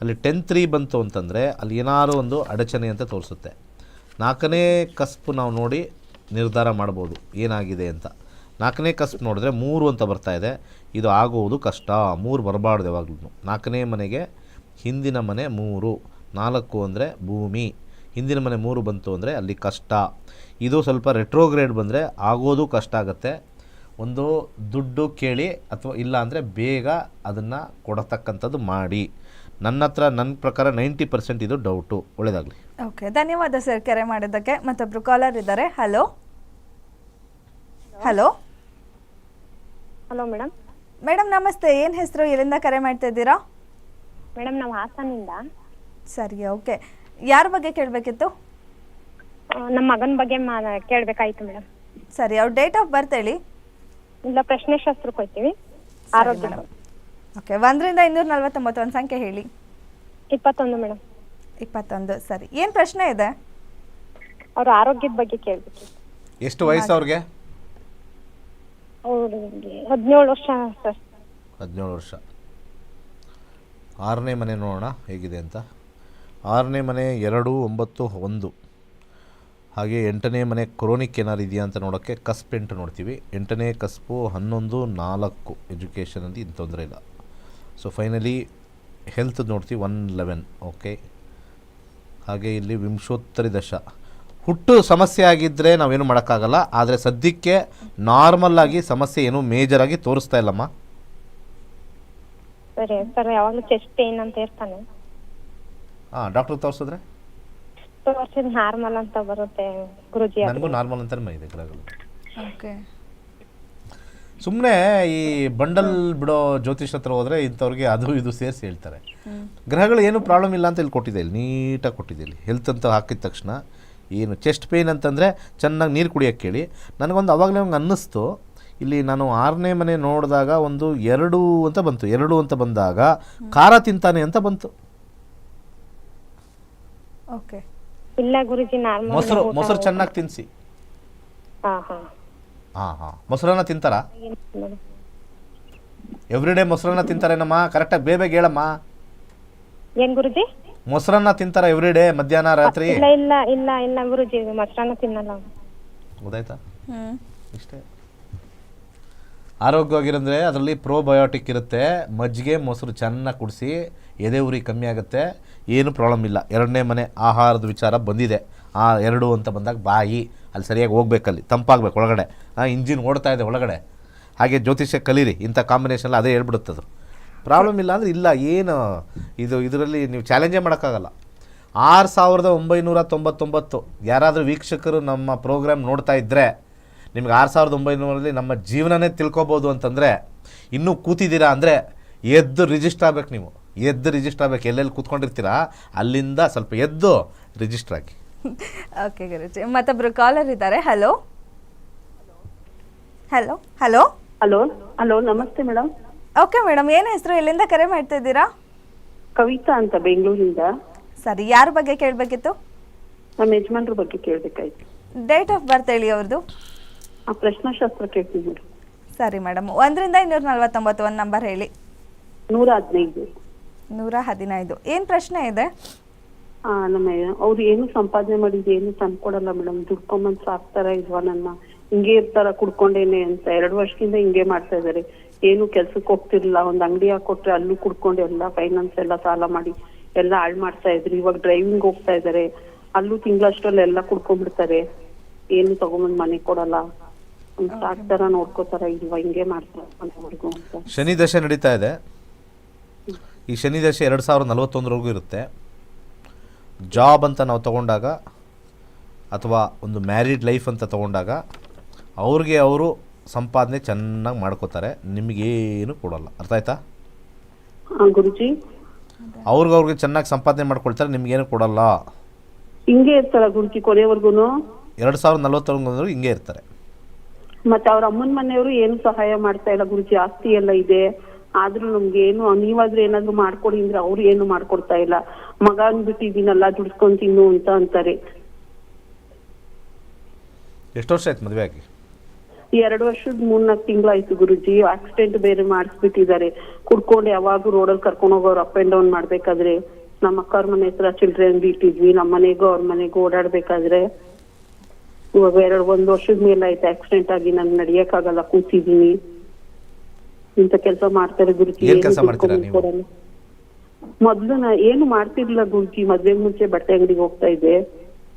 ಅಲ್ಲಿ ಟೆನ್ ತ್ರೀ ಬಂತು ಅಂತಂದರೆ ಅಲ್ಲಿ ಏನಾದರೂ ಒಂದು ಅಡಚಣೆ ಅಂತ ತೋರಿಸುತ್ತೆ. ನಾಲ್ಕನೇ ಕಸ್ಪು ನಾವು ನೋಡಿ ನಿರ್ಧಾರ ಮಾಡ್ಬೋದು, ಏನಾಗಿದೆ ಅಂತ. ನಾಲ್ಕನೇ ಕಸ್ಪ್ ನೋಡಿದ್ರೆ ಮೂರು ಅಂತ ಬರ್ತಾ ಇದೆ. ಇದು ಆಗುವುದು ಕಷ್ಟ, ಮೂರು ಬರಬಾರ್ದು ಯಾವಾಗಲೂ. ನಾಲ್ಕನೇ ಮನೆಗೆ ಹಿಂದಿನ ಮನೆ ಮೂರು, ನಾಲ್ಕು ಅಂದರೆ ಭೂಮಿ. ಹಿಂದಿನ ಮನೆ ಮೂರು ಬಂತು ಅಂದರೆ ಅಲ್ಲಿ ಕಷ್ಟ. ಇದು ಸ್ವಲ್ಪ ರೆಟ್ರೋಗ್ರೇಡ್ ಬಂದರೆ ಆಗೋದು ಕಷ್ಟ ಆಗುತ್ತೆ. ಒಂದು ದುಡ್ಡು ಕೇಳಿ ಅಥವಾ ಇಲ್ಲ ಅಂದರೆ ಬೇಗ ಅದನ್ನು ಕೊಡತಕ್ಕಂಥದ್ದು ಮಾಡಿ. ನನ್ನ ಹತ್ರ ನನ್ನ ಪ್ರಕಾರ ನೈಂಟಿ ಪರ್ಸೆಂಟ್ ಇದು ಡೌಟು ಒಳ್ಳೆಯದಾಗಲಿ ಓಕೆ ಧನ್ಯವಾದ ಸರ್ ಕರೆ ಮಾಡಿದ್ದಕ್ಕೆ. ಮತ್ತೊಬ್ಬರು ಕಾಲರ್ ಇದ್ದಾರೆ. Hello hello hello madam madam ನಮಸ್ತೆ. ಏನು ಹೆಸರು? ಎಲ್ಲಿಂದ ಕರೆ ಮಾಡ್ತಾ ಇದ್ದೀರಾ? ಮೇಡಮ್ ನಾವು ಹಾಸನಿಂದ. ಸರಿ ಓಕೆ ಯಾರ ಬಗ್ಗೆ ಕೇಳಬೇಕಿತ್ತು? ನಮ್ಮ ಮಗನ ಬಗ್ಗೆ ಮಾ ಕೇಳಬೇಕಾಯ್ತು ಮೇಡಮ್ ಸರಿ ಅವ್ರ ಡೇಟ್ ಆಫ್ ಬರ್ತ್ ಹೇಳಿ. ಇಲ್ಲ ಪ್ರಶ್ನೆ ಶಾಸ್ತ್ರಕ್ಕೆ ಹೋಗ್ತೀವಿ ಆರೋಗ್ಯ. ಓಕೆ ಒಂದರಿಂದ ಇನ್ನೂರ ನಲ್ವತ್ತೊಂಬತ್ತು ಒಂದು ಸಂಖ್ಯೆ ಹೇಳಿ. ಇಪ್ಪತ್ತೊಂದು ಮೇಡಮ್ ಇಪ್ಪತ್ತೊಂದು ಸರಿ. ಏನು ಪ್ರಶ್ನೆ ಇದೆ? ಅವ್ರ ಆರೋಗ್ಯದ ಬಗ್ಗೆ ಕೇಳ್ಬೇಕು. ಎಷ್ಟು ವಯಸ್ಸು ಅವ್ರಿಗೆ? ಅವ್ರಿಗೆ ಹದಿನೇಳು ವರ್ಷ ಸರ್. ಹದಿನೇಳು ವರ್ಷ. ಆರನೇ ಮನೆ ನೋಡೋಣ ಹೇಗಿದೆ ಅಂತ. ಆರನೇ ಮನೆ ಎರಡು, ಒಂಬತ್ತು, ಒಂದು. ಹಾಗೆ ಎಂಟನೇ ಮನೆ ಕ್ರೋನಿಕ್ ಏನಾರು ಇದೆಯಾ ಅಂತ ನೋಡೋಕ್ಕೆ ಕಸ್ಪ್ ಎಂಟು ನೋಡ್ತೀವಿ. ಎಂಟನೇ ಕಸ್ಪು ಹನ್ನೊಂದು, ನಾಲ್ಕು. ಎಜುಕೇಷನಲ್ಲಿ ಇನ್ನು ತೊಂದರೆ ಇಲ್ಲ. ಸೊ ಫೈನಲಿ ಹೆಲ್ತ್ ನೋಡ್ತೀವಿ ಒನ್ ಲೆವೆನ್ ಓಕೆ ಹಾಗೆ ಇಲ್ಲಿ ವಿಂಶೋತ್ತರಿ ದಶ. ಹುಟ್ಟು ಸಮಸ್ಯೆ ಆಗಿದ್ದರೆ ನಾವೇನು ಮಾಡೋಕ್ಕಾಗಲ್ಲ, ಆದರೆ ಸದ್ಯಕ್ಕೆ ನಾರ್ಮಲ್ ಆಗಿ ಸಮಸ್ಯೆ ಏನು ಮೇಜರಾಗಿ ತೋರಿಸ್ತಾ ಇಲ್ಲಮ್ಮ? ಸರಿ, ಸರ್ ಯಾವಾಗಲೂ ಚೆಸ್ಟ್ ಪೇನ್ ಅಂತ ಇರ್ತಾನೆ ಹಾಂ ಡಾಕ್ಟ್ರಿಗೆ ತೋರಿಸಿದ್ರೆ? ನಾರ್ಮಲ್ ಅಂತ ಬರುತ್ತೆ ಗುರುಜಿ ಅದು. ನನಗೂ ನಾರ್ಮಲ್ ಅಂತಲೇ ಇದೆ ಗ್ರಹಗಳು ಓಕೆ. ಸುಮ್ಮನೆ ಈ ಬಂಡಲ್ ಬಿಡೋ ಜ್ಯೋತಿಷ್ ಹತ್ರ ಹೋದ್ರೆ ಇಂಥವ್ರಿಗೆ ಅದು ಇದು ಸೇರಿಸಿ ಹೇಳ್ತಾರೆ. ಗ್ರಹಗಳು ಏನು ಪ್ರಾಬ್ಲಮ್ ಇಲ್ಲ ಅಂತ ಇಲ್ಲಿ ಕೊಟ್ಟಿದೆ ಇಲ್ಲಿ ನೀಟಾಗಿ ಕೊಟ್ಟಿದೆ ಇಲ್ಲಿ. ಹೆಲ್ತ್ ಅಂತ ಹಾಕಿದ ತಕ್ಷಣ ಏನು ಚೆಸ್ಟ್ ಪೇಯ್ನ್ ಅಂತಂದರೆ ಚೆನ್ನಾಗಿ ನೀರು ಕುಡಿಯೋಕ್ಕೆ ಕೇಳಿ. ನನಗೊಂದು ಅವಾಗಲೇ ಹಂಗೆ ಅನ್ನಿಸ್ತು ಇಲ್ಲಿ ನಾನು ಆರನೇ ಮನೆ ನೋಡಿದಾಗ ಒಂದು ಎರಡು ಅಂತ ಬಂತು ಎರಡು ಅಂತ ಬಂದಾಗ ಖಾರ ತಿಂತಾನೆ ಅಂತ ಬಂತು. ಓಕೆ. ಇಲ್ಲ ಗುರುಜಿ ನಾರ್ಮಲ್ ಮೊಸರು ಮೊಸರು ಚೆನ್ನಾಗಿ ತಿನ್ಸಿ. ಹಾ ಹಾ. ಹಾ ಹಾ. ಮೊಸರನ್ನ ತಿಂತಾರಾ? ಎವ್ರಿಡೇ ಮೊಸರನ್ನ ತಿಂತಾರೇನಮ್ಮ? ಕರೆಕ್ಟಾಗಿ ಬೇಬೇಗ ಬೇಗ ಹೇಳಮ್ಮ. ಏನ್ ಗುರುಜಿ? ಮೊಸರನ್ನ ತಿಂತಾರ ಎವ್ರಿಡೇ ಮಧ್ಯಾಹ್ನ ರಾತ್ರಿ? ಇಲ್ಲ ಇಲ್ಲ ಇಲ್ಲ ಇಲ್ಲ ಗುರುಜಿ ಮೊಸರನ್ನ ತಿನ್ನಲ್ಲ. ಅವ್ನು. ಗೊತ್ತಾಯ್ತಾ? ಹ್ಞೂ ಇಷ್ಟೇ. ಆರೋಗ್ಯವಾಗಿರಂದ್ರೆ ಅದರಲ್ಲಿ ಪ್ರೋಬಯೋಟಿಕ್ ಇರುತ್ತೆ. ಮಜ್ಜಿಗೆ ಮೊಸರು ಚೆನ್ನಾಗಿ ಕುಡಿಸಿ ಎದೆ ಉರಿ ಕಮ್ಮಿ ಆಗುತ್ತೆ. ಏನು ಪ್ರಾಬ್ಲಮ್ ಇಲ್ಲ. ಎರಡನೇ ಮನೆ ಆಹಾರದ ವಿಚಾರ ಬಂದಿದೆ. ಆ ಎರಡು ಅಂತ ಬಂದಾಗ ಬಾಯಿ, ಅಲ್ಲಿ ಸರಿಯಾಗಿ ಹೋಗ್ಬೇಕಲ್ಲಿ, ತಂಪಾಗಬೇಕು ಒಳಗಡೆ. ಆ, ಇಂಜಿನ್ ಓಡ್ತಾ ಇದೆ ಒಳಗಡೆ. ಹಾಗೆ ಜ್ಯೋತಿಷ್ಯ ಕಲೀರಿ, ಇಂಥ ಕಾಂಬಿನೇಷನಲ್ಲಿ ಅದೇ ಹೇಳ್ಬಿಡುತ್ತದು ಪ್ರಾಬ್ಲಮ್ ಇಲ್ಲ ಅಂದರೆ ಇಲ್ಲ, ಏನು? ಇದು, ಇದರಲ್ಲಿ ನೀವು ಚಾಲೆಂಜೇ ಮಾಡೋಕ್ಕಾಗಲ್ಲ. ಆರು ಸಾವಿರದ ಒಂಬೈನೂರ ತೊಂಬತ್ತೊಂಬತ್ತು, ಯಾರಾದರೂ ವೀಕ್ಷಕರು ನಮ್ಮ ಪ್ರೋಗ್ರಾಮ್ ನೋಡ್ತಾ ಇದ್ದರೆ ನಿಮ್ಗೆ ಆರು ಸಾವಿರದ ಒಂಬೈನೂರಲ್ಲಿ ನಮ್ಮ ಜೀವನನೇ ತಿಳ್ಕೊಬೋದು ಅಂತಂದರೆ, ಇನ್ನೂ ಕೂತಿದ್ದೀರಾ ಅಂದರೆ ಎದ್ದು ರಿಜಿಸ್ಟರ್ ಆಗಬೇಕು ನೀವು. ಎದ್ದು ರಿಜಿಸ್ಟರ್ ಆಗಬೇಕು. ಎಲ್ಲೆಲ್ಲಿ ಕೂತ್ಕೊಂಡಿರ್ತೀರಾ? ಅಲ್ಲಿಂದ ಸ್ವಲ್ಪ ಎದ್ದು ರಿಜಿಸ್ಟರ್ ಆಗಿ. ಓಕೆ ಗುರುಜಿ. ಮತ್ತೊಬ್ರು ಕಾಲರ್ ಇದ್ದಾರೆ. Hello hello hello hello hello ನಮಸ್ತೆ ಮೇಡಮ್. ಓಕೆ ಮೇಡಮ್ ಏನು ಹೆಸರು? ಎಲ್ಲಿಂದ ಕರೆ ಮಾಡ್ತಾ ಇದ್ದೀರಾ? ಕವಿತಾ ಅಂತ ಬೆಂಗಳೂರಿಂದ. ಸರಿ. ಯಾರ ಬಗ್ಗೆ ಕೇಳಬೇಕಿತ್ತು? ನಮ್ಮ ಯಜಮಾನ್ರ ಬಗ್ಗೆ ಕೇಳಬೇಕಾಯ್ತು. ಡೇಟ್ ಆಫ್ ಬರ್ತ್ ಹೇಳಿ ಅವ್ರದ್ದು ಆ ಪ್ರಶ್ನಾಶಾಸ್ತ್ರ ಕೇಳ್ತೀನಿ ಮೇಡಮ್. ಸರಿ ಮೇಡಮ್ ಒಂದರಿಂದ ಇನ್ನೂರ ನಲವತ್ತೊಂಬತ್ತು ಒಂದು ನಂಬರ್ ಹೇಳಿ. ನೂರ ಹದಿನೈದು. ನೂರ ಹದಿನೈದು. ಏನು ಪ್ರಶ್ನೆ ಇದೆ? ನಮ್ಮ ಅವ್ರು ಏನು ಸಂಪಾದನೆ ಮಾಡಿದ್ ಏನು ತಂದ್ಕೊಡಲ್ಲ ಮೇಡಮ್. ದುಡ್ಕೊಂಬಂದ್ ಸಾಕ್ತಾರ ಇಲ್ವಾ ನನ್ನ. ಹಿಂಗೆ ಇರ್ತಾರ ಕುಡ್ಕೊಂಡೇನೆ ಅಂತ. ಎರಡು ವರ್ಷದಿಂದ ಹಿಂಗೆ ಮಾಡ್ತಾ ಇದಾರೆ. ಏನು ಕೆಲ್ಸಕ್ಕೆ ಹೋಗ್ತಿರ್ಲಿಲ್ಲ. ಒಂದ್ ಅಂಗಡಿ ಹಾಕೊಟ್ರೆ ಅಲ್ಲೂ ಕುಡ್ಕೊಂಡು ಎಲ್ಲ ಫೈನಾನ್ಸ್ ಎಲ್ಲ ಸಾಲ ಮಾಡಿ ಎಲ್ಲ ಹಾಳು ಮಾಡ್ತಾ ಇದ್ರು. ಇವಾಗ ಡ್ರೈವಿಂಗ್ ಹೋಗ್ತಾ ಇದಾರೆ. ಅಲ್ಲೂ ತಿಂಗಳಷ್ಟರಲ್ಲಿ ಎಲ್ಲ ಕುಡ್ಕೊಂಡ್ಬಿಡ್ತಾರೆ. ಏನು ತಗೊಂಬಂದ್ ಮನೆ ಕೊಡಲ್ಲ. ಒಂದ್ ಸಾಕ್ತಾರ ನೋಡ್ಕೋತಾರ. ಇಲ್ವಾ ಹಿಂಗೆ ಮಾಡ್ತಾರ ಅಂತ ಶನಿ ದಶೆ ನಡೀತಾ ಇದೆ. ಈ ಶನಿ ದಶೆ ಎರಡು ಸಾವಿರದ ನಲವತ್ತೊಂದರವರೆಗೂ ಇರುತ್ತೆ. ಜಾಬ್ ಅಂತ ನಾವು ತಗೊಂಡಾಗ ಅಥವಾ ಒಂದು ಮ್ಯಾರಿಡ್ ಲೈಫ್ ಅಂತ ತಗೊಂಡಾಗ ಅವ್ರಿಗೆ ಅವರು ಸಂಪಾದನೆ ಚೆನ್ನಾಗಿ ಮಾಡ್ಕೋತಾರೆ. ನಿಮಗೇನು ಕೊಡೋಲ್ಲ. ಅರ್ಥ ಆಯ್ತಾ? ಗುರುಜಿ. ಅವ್ರಿಗೆ ಅವ್ರಿಗೆ ಚೆನ್ನಾಗಿ ಸಂಪಾದನೆ ಮಾಡ್ಕೊಳ್ತಾರೆ ನಿಮಗೇನು ಕೊಡಲ್ಲ. ಹಿಂಗೆ ಇರ್ತಾರ ಗುರುಜಿ ಕೊನೆವರೆಗೂ ಎರಡು ಸಾವಿರದ ನಲವತ್ತೊಂದರವರೆಗೂ ಹಿಂಗೆ ಇರ್ತಾರೆ. ಮತ್ತೆ ಅವ್ರ ಅಮ್ಮನ ಮನೆಯವರು ಏನು ಸಹಾಯ ಮಾಡ್ತಾ ಇಲ್ಲ ಗುರುಜಿ? ಆಸ್ತಿ ಎಲ್ಲ ಇದೆ. ಆದ್ರೂ ನಮ್ಗೆ ಏನು ನೀವಾದ್ರೂ ಏನಾದ್ರು ಮಾಡ್ಕೊಡಿ ಅಂದ್ರೆ ಅವ್ರು ಏನು ಮಾಡ್ಕೊಡ್ತಾ ಇಲ್ಲ. ಮಗ ಅಂದ್ಬಿಟ್ಟಿದೀನಲ್ಲ ದುಡ್ಸ್ಕೊಂಡ್ ತಿನ್ನು ಅಂತ ಅಂತಾರೆ. ಎಷ್ಟು ವರ್ಷ ಆಯ್ತು ಮದುವೆ ಆಗಿ? ಎರಡು ವರ್ಷದ ಮೂರ್ನಾಲ್ಕು ತಿಂಗಳಾಯ್ತು ಗುರುಜಿ. ಆಕ್ಸಿಡೆಂಟ್ ಬೇರೆ ಮಾಡಿಸ್ಬಿಟ್ಟಿದ್ದಾರೆ. ಕುಡ್ಕೊಂಡು ಯಾವಾಗ ರೋಡಲ್ಲಿ ಕರ್ಕೊಂಡು ಹೋಗೋರು ಅಪ್ ಅಂಡ್ ಡೌನ್ ಮಾಡ್ಬೇಕಾದ್ರೆ ನಮ್ಮ ಅಕ್ಕವ್ರ ಮನೆ ಹತ್ರ ಚಿಲ್ಡ್ರನ್ ಬಿಟ್ಟಿದ್ವಿ ನಮ್ಮ ಮನೆಗೂ ಅವ್ರ ಮನೆಗೂ ಓಡಾಡ್ಬೇಕಾದ್ರೆ ಇವಾಗ ಎರಡು ಒಂದ್ ವರ್ಷದ ಮೇಲೆ ಆಯ್ತು ಆಕ್ಸಿಡೆಂಟ್ ಆಗಿ ನಾನು ನಡಿಯಕ್ಕಾಗಲ್ಲ ಕೂತಿದೀನಿ ಇಂತ ಕೆಲಸ ಮಾಡ್ತಾರೆ ಗುರುಜಿ ಏನ್ ಏನು ಕೆಲ್ಸ ಮಾಡ್ತೀರಾ ನೀವು? ಮೊದ್ಲು ನಾ ಏನು ಮಾಡ್ತಿರ್ಲಿಲ್ಲ ಗುರುಜಿ ಮದ್ವೆ ಮುಂಚೆ ಬಟ್ಟೆ ಅಂಗಡಿಗೆ ಹೋಗ್ತಾ ಇದ್ದೆ.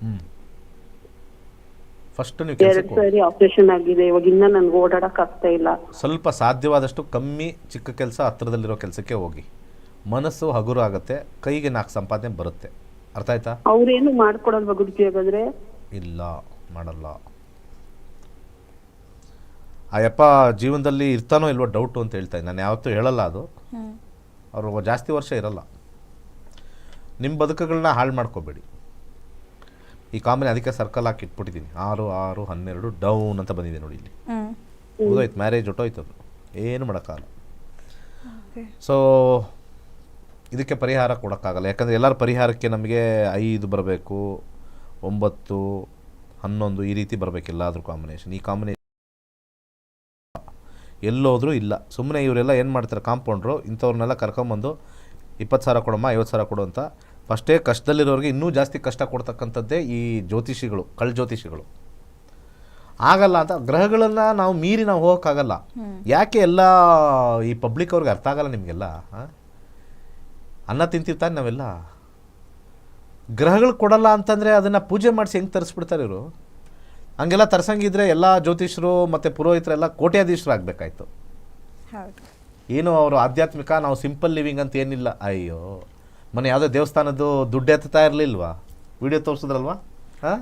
ಹ್ಮ್. ಫಸ್ಟ್ ನೀವು ಎರಡ್ ಕೆಲಸಕ್ಕೆ ಸಾರಿ ಆಪರೇಷನ್ ಆಗಿದೆ ಇವಾಗ ಇನ್ನ ನನ್ಗೆ ಓಡಾಡಕ್ ಆಗ್ತಾ ಇಲ್ಲ. ಸ್ವಲ್ಪ ಸಾಧ್ಯವಾದಷ್ಟು ಕಮ್ಮಿ ಚಿಕ್ಕ ಕೆಲಸ ಹತ್ರದಲ್ಲಿರೋ ಕೆಲಸಕ್ಕೆ ಹೋಗಿ. ಮನಸ್ಸು ಹಗುರ ಆಗುತ್ತೆ ಕೈಗೆ ನಾಲ್ಕು ಸಂಪಾದನೆ ಬರುತ್ತೆ. ಅರ್ಥ ಆಯ್ತಾ? ಅವ್ರೇನು ಮಾಡ್ಕೊಡಲ್ವಾ ಗುರುಜಿ ಹಾಗಾದ್ರೆ? ಇಲ್ಲ ಮಾಡಲ್ಲ. ಆ ಯಪ್ಪ ಜೀವನದಲ್ಲಿ ಇರ್ತಾನೋ ಇಲ್ವೋ ಡೌಟು ಅಂತ ಹೇಳ್ತಾ ನಾನು ಯಾವತ್ತೂ ಹೇಳಲ್ಲ ಅದು. ಅವರು ಜಾಸ್ತಿ ವರ್ಷ ಇರಲ್ಲ. ನಿಮ್ಮ ಬದುಕುಗಳನ್ನ ಹಾಳು ಮಾಡ್ಕೋಬೇಡಿ. ಈ ಕಾಮನ್ ಅದಕ್ಕೆ ಸರ್ಕಲ್ ಹಾಕಿ ಇಟ್ಬಿಟ್ಟಿದ್ದೀನಿ ಆರು ಆರು ಹನ್ನೆರಡು ಡೌನ್ ಅಂತ ಬಂದಿದೆ ನೋಡಿ ಇಲ್ಲಿ. ಮುಗಿದೋಯ್ತು ಮ್ಯಾರೇಜ್ ಹೊಟ್ಟೋಯ್ತು ಅದು. ಏನು ಮಾಡೋಕ್ಕಾಗಲ್ಲ. ಸೊ ಇದಕ್ಕೆ ಪರಿಹಾರ ಕೊಡೋಕ್ಕಾಗಲ್ಲ. ಯಾಕಂದರೆ ಎಲ್ಲರ ಪರಿಹಾರಕ್ಕೆ ನಮಗೆ ಐದು ಬರಬೇಕು ಒಂಬತ್ತು ಹನ್ನೊಂದು ಈ ರೀತಿ ಬರಬೇಕು ಎಲ್ಲಾದ್ರೂ ಕಾಂಬಿನೇಷನ್ ಈ ಕಾಂಬಿನೇಷನ್ ಎಲ್ಲೋದ್ರೂ ಇಲ್ಲ. ಸುಮ್ಮನೆ ಇವರೆಲ್ಲ ಏನು ಮಾಡ್ತಾರೆ ಕಾಂಪೌಂಡ್ರು ಇಂಥವ್ರನ್ನೆಲ್ಲ ಕರ್ಕೊಂಬಂದು ಇಪ್ಪತ್ತು ಸಾವಿರ ಕೊಡಮ್ಮ ಐವತ್ತು ಸಾವಿರ ಕೊಡು ಅಂತ. ಫಸ್ಟೇ ಕಷ್ಟದಲ್ಲಿರೋರಿಗೆ ಇನ್ನೂ ಜಾಸ್ತಿ ಕಷ್ಟ ಕೊಡ್ತಕ್ಕಂಥದ್ದೇ ಈ ಜ್ಯೋತಿಷಿಗಳು ಕಳ್ ಜ್ಯೋತಿಷಿಗಳು. ಆಗಲ್ಲ ಅಂತ ಗ್ರಹಗಳನ್ನು ನಾವು ಮೀರಿ ನಾವು ಹೋಗೋಕ್ಕಾಗಲ್ಲ. ಯಾಕೆ ಎಲ್ಲ ಈ ಪಬ್ಲಿಕ್ ಅವ್ರಿಗೆ ಅರ್ಥ ಆಗಲ್ಲ ನಿಮಗೆಲ್ಲ? ಅನ್ನ ತಿಂತಿರ್ತಾನೆ ನಾವೆಲ್ಲ. ಗ್ರಹಗಳು ಕೊಡಲ್ಲ ಅಂತಂದರೆ ಅದನ್ನು ಪೂಜೆ ಮಾಡಿಸಿ ಹೆಂಗೆ ತರಿಸ್ಬಿಡ್ತಾರೆ ಇವರು? ಹಂಗೆಲ್ಲ ತರ್ಸಂಗಿದ್ರೆ ಎಲ್ಲ ಜ್ಯೋತಿಷರು ಮತ್ತು ಪುರೋಹಿತರೆಲ್ಲ ಕೋಟ್ಯಾಧೀಶರು ಆಗಬೇಕಾಯ್ತು ಹೌದು. ಏನು ಅವರು ಆಧ್ಯಾತ್ಮಿಕ ನಾವು ಸಿಂಪಲ್ ಲಿವಿಂಗ್ ಅಂತ ಏನಿಲ್ಲ. ಅಯ್ಯೋ ಮೊನ್ನೆ ಯಾವುದೋ ದೇವಸ್ಥಾನದ್ದು ದುಡ್ಡು ಎತ್ತಾ ಇರಲಿಲ್ವಾ? ವಿಡಿಯೋ ತೋರಿಸಿದ್ರಲ್ವಾ? ಹಾಂ?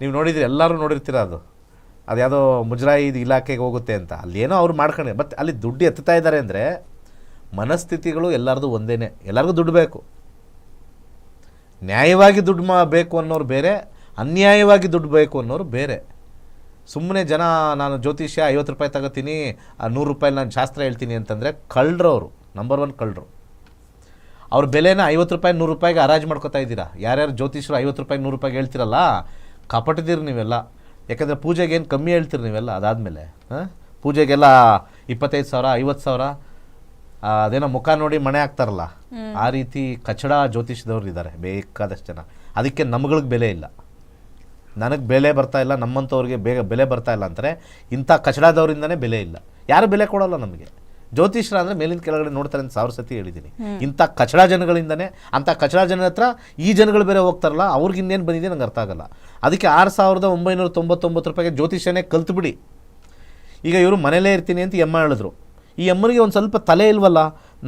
ನೀವು ನೋಡಿದ್ರಿ ಎಲ್ಲರೂ ನೋಡಿರ್ತೀರ ಅದು. ಅದು ಯಾವುದೋ ಮುಜರಾಯಿ ಇಲಾಖೆಗೆ ಹೋಗುತ್ತೆ ಅಂತ. ಅಲ್ಲೇನೋ ಅವ್ರು ಮಾಡ್ಕೊಂಡೆ ಬಟ್ ಅಲ್ಲಿ ದುಡ್ಡು ಎತ್ತಾ ಇದ್ದಾರೆ ಅಂದರೆ ಮನಸ್ಥಿತಿಗಳು ಎಲ್ಲರದು ಒಂದೇನೆ. ಎಲ್ಲರಿಗೂ ದುಡ್ಡು ಬೇಕು. ನ್ಯಾಯವಾಗಿ ದುಡ್ಡು ಮಾ ಬೇಕು ಅನ್ನೋರು ಬೇರೆ ಅನ್ಯಾಯವಾಗಿ ದುಡ್ಡು ಬೇಕು ಅನ್ನೋರು ಬೇರೆ. ಸುಮ್ಮನೆ ಜನ ನಾನು ಜ್ಯೋತಿಷ್ಯ ಐವತ್ತು ರೂಪಾಯಿ ತಗೋತೀನಿ ಆ ನೂರು ರೂಪಾಯಿ ನಾನು ಶಾಸ್ತ್ರ ಹೇಳ್ತೀನಿ ಅಂತಂದರೆ ಕಳ್ಳರು ಅವರು ನಂಬರ್ ಒನ್ ಕಳ್ಳರು. ಅವ್ರ ಬೆಲೆನ ಐವತ್ತು ರೂಪಾಯಿ ನೂರು ರೂಪಾಯಿಗೆ ಹರಾಜು ಮಾಡ್ಕೋತಾ ಇದ್ದೀರಾ? ಯಾರ್ಯಾರು ಜ್ಯೋತಿಷರು ಐವತ್ತು ರೂಪಾಯಿ ನೂರು ರೂಪಾಯಿಗೆ ಹೇಳ್ತಿರಲ್ಲ? ಕಪಟದಿರಿ ನೀವೆಲ್ಲ. ಯಾಕಂದರೆ ಪೂಜೆಗೆ ಏನು ಕಮ್ಮಿ ಹೇಳ್ತೀರಿ ನೀವೆಲ್ಲ? ಅದಾದಮೇಲೆ ಹಾಂ? ಪೂಜೆಗೆಲ್ಲ ಇಪ್ಪತ್ತೈದು ಸಾವಿರ ಐವತ್ತು ಸಾವಿರ ಅದೇನೋ ಮುಖ ನೋಡಿ ಮಣೆ ಹಾಕ್ತಾರಲ್ಲ? ಆ ರೀತಿ ಕಚಡ ಜ್ಯೋತಿಷದವ್ರು ಇದ್ದಾರೆ ಬೇಕಾದಷ್ಟು ಜನ. ಅದಕ್ಕೆ ನಮ್ಗಳಿಗೆ ಬೆಲೆ ಇಲ್ಲ. ನನಗೆ ಬೆಲೆ ಬರ್ತಾ ಇಲ್ಲ ನಮ್ಮಂಥವ್ರಿಗೆ ಬೇಗ ಬೆಲೆ ಬರ್ತಾ ಇಲ್ಲ ಅಂದರೆ ಇಂಥ ಕಚಡಾದವರಿಂದನೇ ಬೆಲೆ ಇಲ್ಲ. ಯಾರು ಬೆಲೆ ಕೊಡೋಲ್ಲ ನಮಗೆ. ಜ್ಯೋತಿಷ್ರ ಅಂದರೆ ಮೇಲಿನ ಕೆಳಗಡೆ ನೋಡ್ತಾರೆ ಅಂತ ಸಾವಿರ ಸತಿ ಹೇಳಿದ್ದೀನಿ ಇಂಥ ಕಚಡ ಜನಗಳಿಂದನೇ ಅಂಥ ಕಚಡ ಜನರ ಹತ್ರ ಈ ಜನಗಳು ಬೇರೆ ಹೋಗ್ತಾರಲ್ಲ ಅವ್ರಿಗೆ ಇನ್ನೇನು ಬಂದಿದೆ ನಂಗೆ ಅರ್ಥ ಆಗಲ್ಲ. ಅದಕ್ಕೆ ಆರು ಸಾವಿರದ ಒಂಬೈನೂರ ತೊಂಬತ್ತೊಂಬತ್ತು ರೂಪಾಯಿಗೆ ಜ್ಯೋತಿಷ್ಯನೇ ಕಲ್ತ್ಬಿಡಿ ಈಗ ಇವರು ಮನೇಲೇ ಇರ್ತೀನಿ ಅಂತ ಎಮ್ಮ ಹೇಳಿದ್ರು. ಈ ಅಮ್ಮನಿಗೆ ಒಂದು ಸ್ವಲ್ಪ ತಲೆ ಇಲ್ವಲ್ಲ?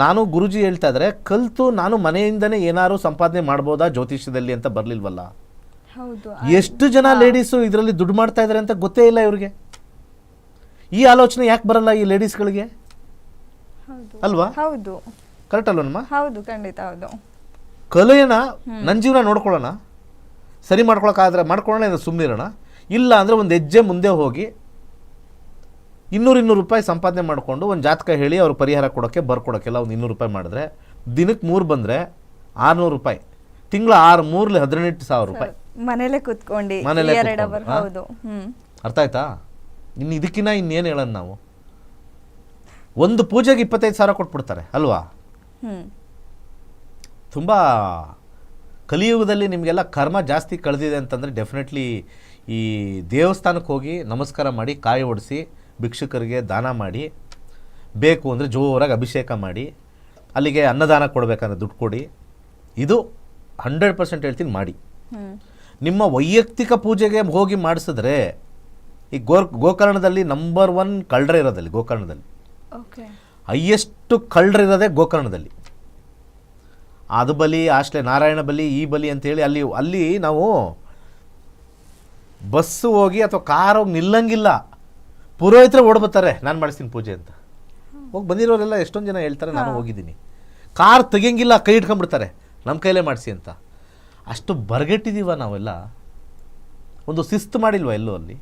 ನಾನು ಗುರುಜಿ ಹೇಳ್ತಾ ಇದ್ರೆ ಕಲ್ತು ನಾನು ಮನೆಯಿಂದನೇ ಏನಾದರೂ ಸಂಪಾದನೆ ಮಾಡ್ಬೋದಾ ಜ್ಯೋತಿಷ್ಯದಲ್ಲಿ ಅಂತ ಬರಲಿಲ್ವಲ್ಲ? ಎಷ್ಟು ಜನ ಲೇಡೀಸು ಇದರಲ್ಲಿ ದುಡ್ಡು ಮಾಡ್ತಾ ಇದ್ದಾರೆ ಅಂತ ಗೊತ್ತೇ ಇಲ್ಲ ಇವ್ರಿಗೆ. ಈ ಆಲೋಚನೆ ಯಾಕೆ ಬರಲ್ಲ ಈ ಲೇಡೀಸ್ಗಳಿಗೆ? ಅಲ್ವಾ? ಹೌದು. ಕರೆಕ್ಟ್ ಅಲ್ವನಮ್ಮ ಹೌದು ಖಂಡಿತ ಹೌದು. ಕಲೆಯನ್ನ ನನ್ನ ಜೀವನ ನೋಡ್ಕೊಳ್ಳೋಣ. ಸರಿ ಮಾಡ್ಕೊಳಕ್ಕಾದ್ರೆ ಮಾಡ್ಕೊಳ್ಳೋಣ ಸುಮ್ಮನಿರೋಣ ಇಲ್ಲ ಅಂದರೆ ಒಂದು ಹೆಜ್ಜೆ ಮುಂದೆ ಹೋಗಿ ಇನ್ನೂರು ಇನ್ನೂರು ರೂಪಾಯಿ ಸಂಪಾದನೆ ಮಾಡಿಕೊಂಡು ಒಂದು ಜಾತಕ ಹೇಳಿ ಅವ್ರು ಪರಿಹಾರ ಕೊಡೋಕ್ಕೆ ಬರ್ಕೊಡೋಕ್ಕೆಲ್ಲ ಒಂದು ಇನ್ನೂರು ರೂಪಾಯಿ ಮಾಡಿದ್ರೆ ದಿನಕ್ಕೆ ಮೂರು ಬಂದರೆ ಆರುನೂರು ರೂಪಾಯಿ. ತಿಂಗಳ ಆರು ಮೂರಲ್ಲಿ ಹದಿನೆಂಟು ಸಾವಿರ ರೂಪಾಯಿ. ಮನೇಲೆ ಕುತ್ಕೊಂಡು ಮನೇಲೆ ಎರಡು ಕುತ್ಕೊಂಡು, ಅವರ್ ಹಾ? ಹೌದು ಹ್ಮ್. ಅರ್ಥ ಆಯ್ತಾ? ಇನ್ನು ಇದಕ್ಕಿನ್ನ ಇನ್ನೇನು ಹೇಳೋಣ ನಾವು? ಒಂದು ಪೂಜೆಗೆ ಇಪ್ಪತ್ತೈದು ಸಾವಿರ ಕೊಟ್ಬಿಡ್ತಾರೆ ಅಲ್ವಾ? ಹ್ಮ್. ತುಂಬ ಕಲಿಯುಗದಲ್ಲಿ ನಿಮಗೆಲ್ಲ ಕರ್ಮ ಜಾಸ್ತಿ ಕಳೆದಿದೆ ಅಂತಂದರೆ ಡೆಫಿನೆಟ್ಲಿ ಈ ದೇವಸ್ಥಾನಕ್ಕೆ ಹೋಗಿ ನಮಸ್ಕಾರ ಮಾಡಿ ಕಾಯಿ ಒಡಿಸಿ ಭಿಕ್ಷುಕರಿಗೆ ದಾನ ಮಾಡಿ ಬೇಕು ಅಂದರೆ ಜೋರಾಗಿ ಅಭಿಷೇಕ ಮಾಡಿ ಅಲ್ಲಿಗೆ ಅನ್ನದಾನ ಕೊಡಬೇಕಂದ್ರೆ ದುಡ್ಡು ಕೊಡಿ. ಇದು ಹಂಡ್ರೆಡ್ ಪರ್ಸೆಂಟ್ ಹೇಳ್ತೀನಿ ಮಾಡಿ. ಹ್ಮ್. ನಿಮ್ಮ ವೈಯಕ್ತಿಕ ಪೂಜೆಗೆ ಹೋಗಿ ಮಾಡಿಸಿದ್ರೆ ಈ ಗೋ ಗೋಕರ್ಣದಲ್ಲಿ ನಂಬರ್ ಒನ್ ಕಳ್ಳರೇ ಇರೋದಲ್ಲಿ ಗೋಕರ್ಣದಲ್ಲಿ. ಓಕೆ ಹೈಯೆಸ್ಟು ಕಳ್ಳರಿರೋದೇ ಗೋಕರ್ಣದಲ್ಲಿ. ಅದು ಬಲಿ ಆಶ್ಲೆ ನಾರಾಯಣ ಬಲಿ ಈ ಬಲಿ ಅಂತೇಳಿ ಅಲ್ಲಿ ಅಲ್ಲಿ ನಾವು ಬಸ್ಸು ಹೋಗಿ ಅಥವಾ ಕಾರ್ ಹೋಗಿ ನಿಲ್ಲಂಗಿಲ್ಲ. ಪುರೋಹಿತರೆ ಓಡ್ಬತ್ತಾರೆ ನಾನು ಮಾಡಿಸ್ತೀನಿ ಪೂಜೆ ಅಂತ. ಹೋಗಿ ಬಂದಿರೋರೆಲ್ಲ ಎಷ್ಟೊಂದು ಜನ ಹೇಳ್ತಾರೆ ನಾನು ಹೋಗಿದ್ದೀನಿ. ಕಾರ್ ತೆಗಿಯಂಗಿಲ್ಲ ಕೈ ಇಟ್ಕೊಂಡ್ಬಿಡ್ತಾರೆ ನಮ್ಮ ಕೈಲೇ ಮಾಡಿಸಿ ಅಂತ. ಅಷ್ಟು ಬರಗೆಟ್ಟಿದ್ದೀವ ನಾವೆಲ್ಲ? ಒಂದು ಶಿಸ್ತು ಮಾಡಿಲ್ವಾ ಎಲ್ಲೂ ಅಲ್ಲಿ?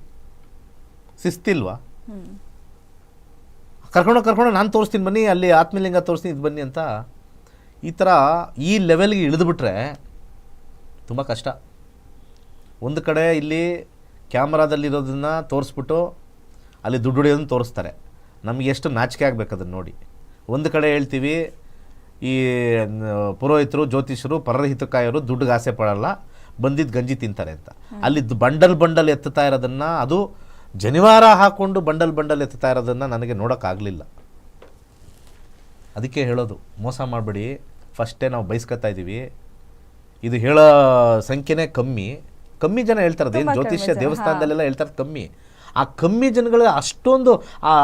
ಶಿಸ್ತಿಲ್ವಾ? ಕರ್ಕೊಂಡು ಕರ್ಕೊಂಡು ನಾನು ತೋರಿಸ್ತೀನಿ ಬನ್ನಿ ಅಲ್ಲಿ ಆತ್ಮಲಿಂಗ ತೋರಿಸ್ತೀನಿ ಇದು ಬನ್ನಿ ಅಂತ. ಈ ಥರ ಈ ಲೆವೆಲ್ಗೆ ಇಳಿದುಬಿಟ್ರೆ ತುಂಬ ಕಷ್ಟ. ಒಂದು ಕಡೆ ಇಲ್ಲಿ ಕ್ಯಾಮ್ರಾದಲ್ಲಿರೋದನ್ನು ತೋರಿಸ್ಬಿಟ್ಟು ಅಲ್ಲಿ ದುಡ್ಡು ಹೊಡೆಯೋದನ್ನು ತೋರಿಸ್ತಾರೆ. ನಮಗೆ ಎಷ್ಟು ನಾಚಿಕೆ ಆಗಬೇಕು ಅದನ್ನು ನೋಡಿ. ಒಂದು ಕಡೆ ಹೇಳ್ತೀವಿ ಈ ಪುರೋಹಿತರು ಜ್ಯೋತಿಷರು ಪರರಹಿತಕಾಯರು ದುಡ್ಡಿಗೆ ಆಸೆ ಪಡಲ್ಲ. ಬಂದಿದ್ದ ಗಂಜಿ ತಿಂತಾರೆ ಅಂತ. ಅಲ್ಲಿ ಬಂಡಲ್ ಬಂಡಲ್ ಎತ್ತುತ್ತಾ ಇರೋದನ್ನು ಅದು ಜನಿವಾರ ಹಾಕ್ಕೊಂಡು ಬಂಡಲ್ ಬಂಡಲ್ ಎತ್ತುತ್ತಾ ಇರೋದನ್ನು ನನಗೆ ನೋಡೋಕ್ಕಾಗಲಿಲ್ಲ. ಅದಕ್ಕೆ ಹೇಳೋದು ಮೋಸ ಮಾಡಬೇಡಿ. ಫಸ್ಟೇ ನಾವು ಬಯಸ್ಕೊತಾ ಇದ್ದೀವಿ ಇದು ಹೇಳೋ ಸಂಖ್ಯೆನೇ ಕಮ್ಮಿ. ಕಮ್ಮಿ ಜನ ಹೇಳ್ತಾರೆ ಏನು ಜ್ಯೋತಿಷ್ಯ ದೇವಸ್ಥಾನದಲ್ಲೆಲ್ಲ ಹೇಳ್ತಾರೆ ಕಮ್ಮಿ. ಆ ಕಮ್ಮಿ ಜನಗಳು ಅಷ್ಟೊಂದು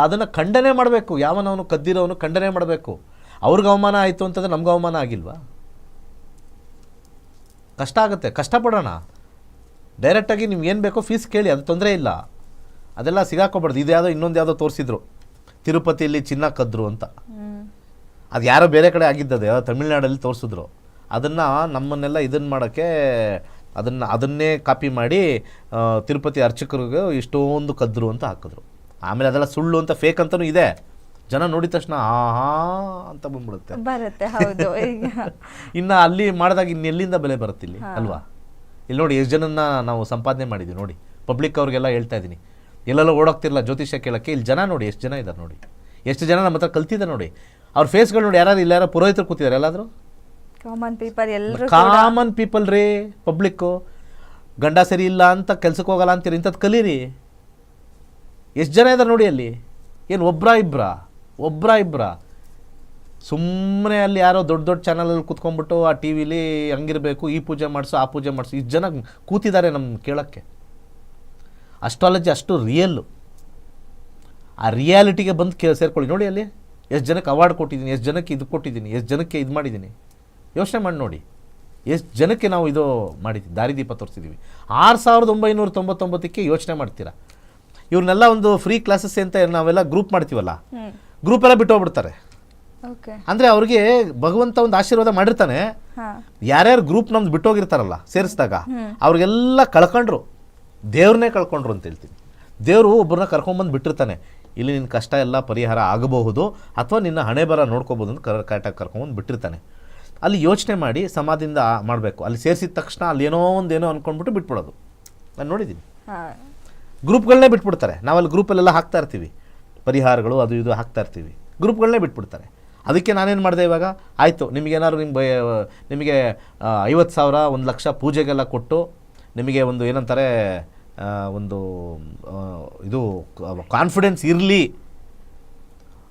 ಅದನ್ನು ಖಂಡನೆ ಮಾಡಬೇಕು. ಯಾವನವನು ಕದ್ದಿರೋನು ಖಂಡನೆ ಮಾಡಬೇಕು. ಅವ್ರಿಗೆ ಅವಮಾನ ಆಯಿತು ಅಂತಂದರೆ ನಮ್ಗೆ ಅವಮಾನ ಆಗಿಲ್ವಾ? ಕಷ್ಟ ಆಗುತ್ತೆ. ಕಷ್ಟಪಡೋಣ. ಡೈರೆಕ್ಟಾಗಿ ನಿಮ್ಗೆ ಏನು ಬೇಕೋ ಫೀಸ್ ಕೇಳಿ ಅದು ತೊಂದರೆ ಇಲ್ಲ. ಅದೆಲ್ಲ ಸಿಗಾಕೋಬಾರ್ದು. ಇದು ಯಾವುದೋ ಇನ್ನೊಂದು ಯಾವುದೋ ತೋರಿಸಿದ್ರು. ತಿರುಪತಿಯಲ್ಲಿ ಚಿನ್ನ ಕದ್ರು ಅಂತ ಅದು ಯಾರೋ ಬೇರೆ ಕಡೆ ಆಗಿದ್ದದೆ ತಮಿಳ್ನಾಡಲ್ಲಿ ತೋರಿಸಿದ್ರು. ಅದನ್ನು ನಮ್ಮನ್ನೆಲ್ಲ ಇದನ್ನು ಮಾಡೋಕ್ಕೆ ಅದನ್ನು ಅದನ್ನೇ ಕಾಪಿ ಮಾಡಿ ತಿರುಪತಿ ಅರ್ಚಕರಿಗೆ ಇಷ್ಟೊಂದು ಕದ್ರು ಅಂತ ಹಾಕಿದ್ರು. ಆಮೇಲೆ ಅದೆಲ್ಲ ಸುಳ್ಳು ಅಂತ ಫೇಕ್ ಅಂತಲೂ ಇದೆ. ಜನ ನೋಡಿದ ತಕ್ಷಣ ಆಹಾ ಅಂತ ಬಂದ್ಬಿಡುತ್ತೆ. ಬರುತ್ತೆ ಹೌದು. ಇನ್ನ ಅಲ್ಲಿ ಮಾಡಿದಾಗ ಇನ್ನೆಲ್ಲಿಂದ ಬೆಲೆ ಬರುತ್ತೆ ಇಲ್ಲಿ? ಅಲ್ವಾ? ಇಲ್ಲಿ ನೋಡಿ ಎಷ್ಟು ಜನನ್ನ ನಾವು ಸಂಪಾದನೆ ಮಾಡಿದ್ವಿ ನೋಡಿ. ಪಬ್ಲಿಕ್ ಅವ್ರಿಗೆಲ್ಲ ಹೇಳ್ತಾ ಇದ್ದೀನಿ. ಎಲ್ಲೆಲ್ಲ ಓಡೋಗ್ತಿರಲ್ಲ ಜ್ಯೋತಿಷ್ಯ ಕೇಳೋಕ್ಕೆ. ಇಲ್ಲಿ ಜನ ನೋಡಿ ಎಷ್ಟು ಜನ ಇದ್ದಾರೆ ನೋಡಿ. ಎಷ್ಟು ಜನ ನಮ್ಮ ಹತ್ರ ಕಲ್ತಿದ್ದಾರೆ ನೋಡಿ. ಅವ್ರ ಫೇಸ್ಗಳು ನೋಡಿ ಯಾರು ಇಲ್ಲ ಯಾರೋ ಪುರೋಹಿತರು ಕೂತಿದ್ದಾರೆ ಎಲ್ಲಾದರೂ? ಕಾಮನ್ ಪೀಪಲ್ ಎಲ್ಲರೂ ಕಾಮನ್ ಪೀಪಲ್ ರೀ ಪಬ್ಲಿಕ್ಕು ಗಂಡ ಸರಿ ಇಲ್ಲ ಅಂತ ಕೆಲ್ಸಕ್ಕೆ ಹೋಗಲ್ಲ ಅಂತೀರಿ ಇಂಥದ್ದು ಕಲೀರಿ. ಎಷ್ಟು ಜನ ಇದ್ದಾರೆ ನೋಡಿ ಅಲ್ಲಿ? ಏನು ಒಬ್ರಾ ಇಬ್ರ? ಒಬ್ರ ಇಬ್ಬರ ಸುಮ್ಮನೆ ಅಲ್ಲಿ ಯಾರೋ ದೊಡ್ಡ ದೊಡ್ಡ ಚಾನಲಲ್ಲಿ ಕುತ್ಕೊಂಡ್ಬಿಟ್ಟು ಆ ಟಿ ವಿಲಿ ಹಂಗಿರಬೇಕು, ಈ ಪೂಜೆ ಮಾಡಿಸು, ಆ ಪೂಜೆ ಮಾಡಿಸು, ಇಷ್ಟು ಜನ ಕೂತಿದ್ದಾರೆ ನಮ್ಮ ಕೇಳೋಕ್ಕೆ. ಅಸ್ಟ್ರಾಲಜಿ ಅಷ್ಟು ರಿಯಲ್ಲು ಆ ರಿಯಾಲಿಟಿಗೆ ಬಂದು ಕೇ ಸೇರ್ಕೊಳ್ಳಿ. ನೋಡಿ ಅಲ್ಲಿ, ಎಷ್ಟು ಜನಕ್ಕೆ ಅವಾರ್ಡ್ ಕೊಟ್ಟಿದ್ದೀನಿ, ಎಷ್ಟು ಜನಕ್ಕೆ ಇದು ಕೊಟ್ಟಿದ್ದೀನಿ, ಎಷ್ಟು ಜನಕ್ಕೆ ಇದು ಮಾಡಿದ್ದೀನಿ. ಯೋಚನೆ ಮಾಡಿ ನೋಡಿ. ಎಷ್ಟು ಜನಕ್ಕೆ ನಾವು ಇದು ಮಾಡಿದ್ದೀವಿ ದಾರಿದೀಪ ತೋರಿಸಿದ್ದೀವಿ ಆರು ಸಾವಿರದ ಒಂಬೈನೂರ ತೊಂಬತ್ತೊಂಬತ್ತಕ್ಕೆ ಯೋಚನೆ ಮಾಡ್ತೀರಾ. ಇವ್ರನ್ನೆಲ್ಲ ಒಂದು ಫ್ರೀ ಕ್ಲಾಸಸ್ ಅಂತ ನಾವೆಲ್ಲ ಗ್ರೂಪ್ ಮಾಡ್ತೀವಲ್ಲ. ಗ್ರೂಪೆಲ್ಲ ಬಿಟ್ಟು ಹೋಗ್ಬಿಡ್ತಾರೆ ಅಂದ್ರೆ ಅವ್ರಿಗೆ ಭಗವಂತ ಒಂದು ಆಶೀರ್ವಾದ ಮಾಡಿರ್ತಾನೆ. ಯಾರ್ಯಾರು ಗ್ರೂಪ್ ನಮ್ದು ಬಿಟ್ಟೋಗಿರ್ತಾರಲ್ಲ ಸೇರಿಸಿದಾಗ ಅವ್ರಿಗೆಲ್ಲ ಕಳ್ಕೊಂಡ್ರು. ದೇವ್ರನ್ನೇ ಕಳ್ಕೊಂಡ್ರು ಅಂತ ಹೇಳ್ತೀನಿ. ದೇವರು ಒಬ್ಬರನ್ನ ಕರ್ಕೊಂಬಂದು ಬಿಟ್ಟಿರ್ತಾನೆ. ಇಲ್ಲಿ ನಿನ್ನ ಕಷ್ಟ ಎಲ್ಲ ಪರಿಹಾರ ಆಗಬಹುದು ಅಥವಾ ನಿನ್ನ ಹಣೆ ಬರ ನೋಡ್ಕೋಬೋದು ಅಂತ ಕರ್ ಕರೆಕ್ಟಾಗಿ ಕರ್ಕೊಂಬಂದು ಬಿಟ್ಟಿರ್ತಾನೆ. ಅಲ್ಲಿ ಯೋಚನೆ ಮಾಡಿ ಸಮಾಧಿಯಿಂದ ಮಾಡಬೇಕು. ಅಲ್ಲಿ ಸೇರಿಸಿದ ತಕ್ಷಣ ಅಲ್ಲಿ ಏನೋ ಒಂದು ಏನೋ ಅಂದ್ಕೊಂಡ್ಬಿಟ್ಟು ಬಿಟ್ಬಿಡೋದು. ನಾನು ನೋಡಿದ್ದೀನಿ ಗ್ರೂಪ್ಗಳನ್ನೇ ಬಿಟ್ಬಿಡ್ತಾರೆ. ನಾವಲ್ಲಿ ಗ್ರೂಪಲ್ಲೆಲ್ಲ ಹಾಕ್ತಾ ಇರ್ತೀವಿ. ಪರಿಹಾರಗಳು ಅದು ಇದು ಹಾಕ್ತಾ ಇರ್ತೀವಿ. ಗ್ರೂಪ್ಗಳನ್ನೇ ಬಿಟ್ಬಿಡ್ತಾರೆ. ಅದಕ್ಕೆ ನಾನೇನು ಮಾಡಿದೆ ಇವಾಗ? ಆಯಿತು ನಿಮಗೇನಾದ್ರು ನಿಮ್ಮ ನಿಮಗೆ ಐವತ್ತು ಸಾವಿರ ಒಂದು ಲಕ್ಷ ಪೂಜೆಗೆಲ್ಲ ಕೊಟ್ಟು ನಿಮಗೆ ಒಂದು ಏನಂತಾರೆ ಒಂದು ಇದು ಕಾನ್ಫಿಡೆನ್ಸ್ ಇರಲಿ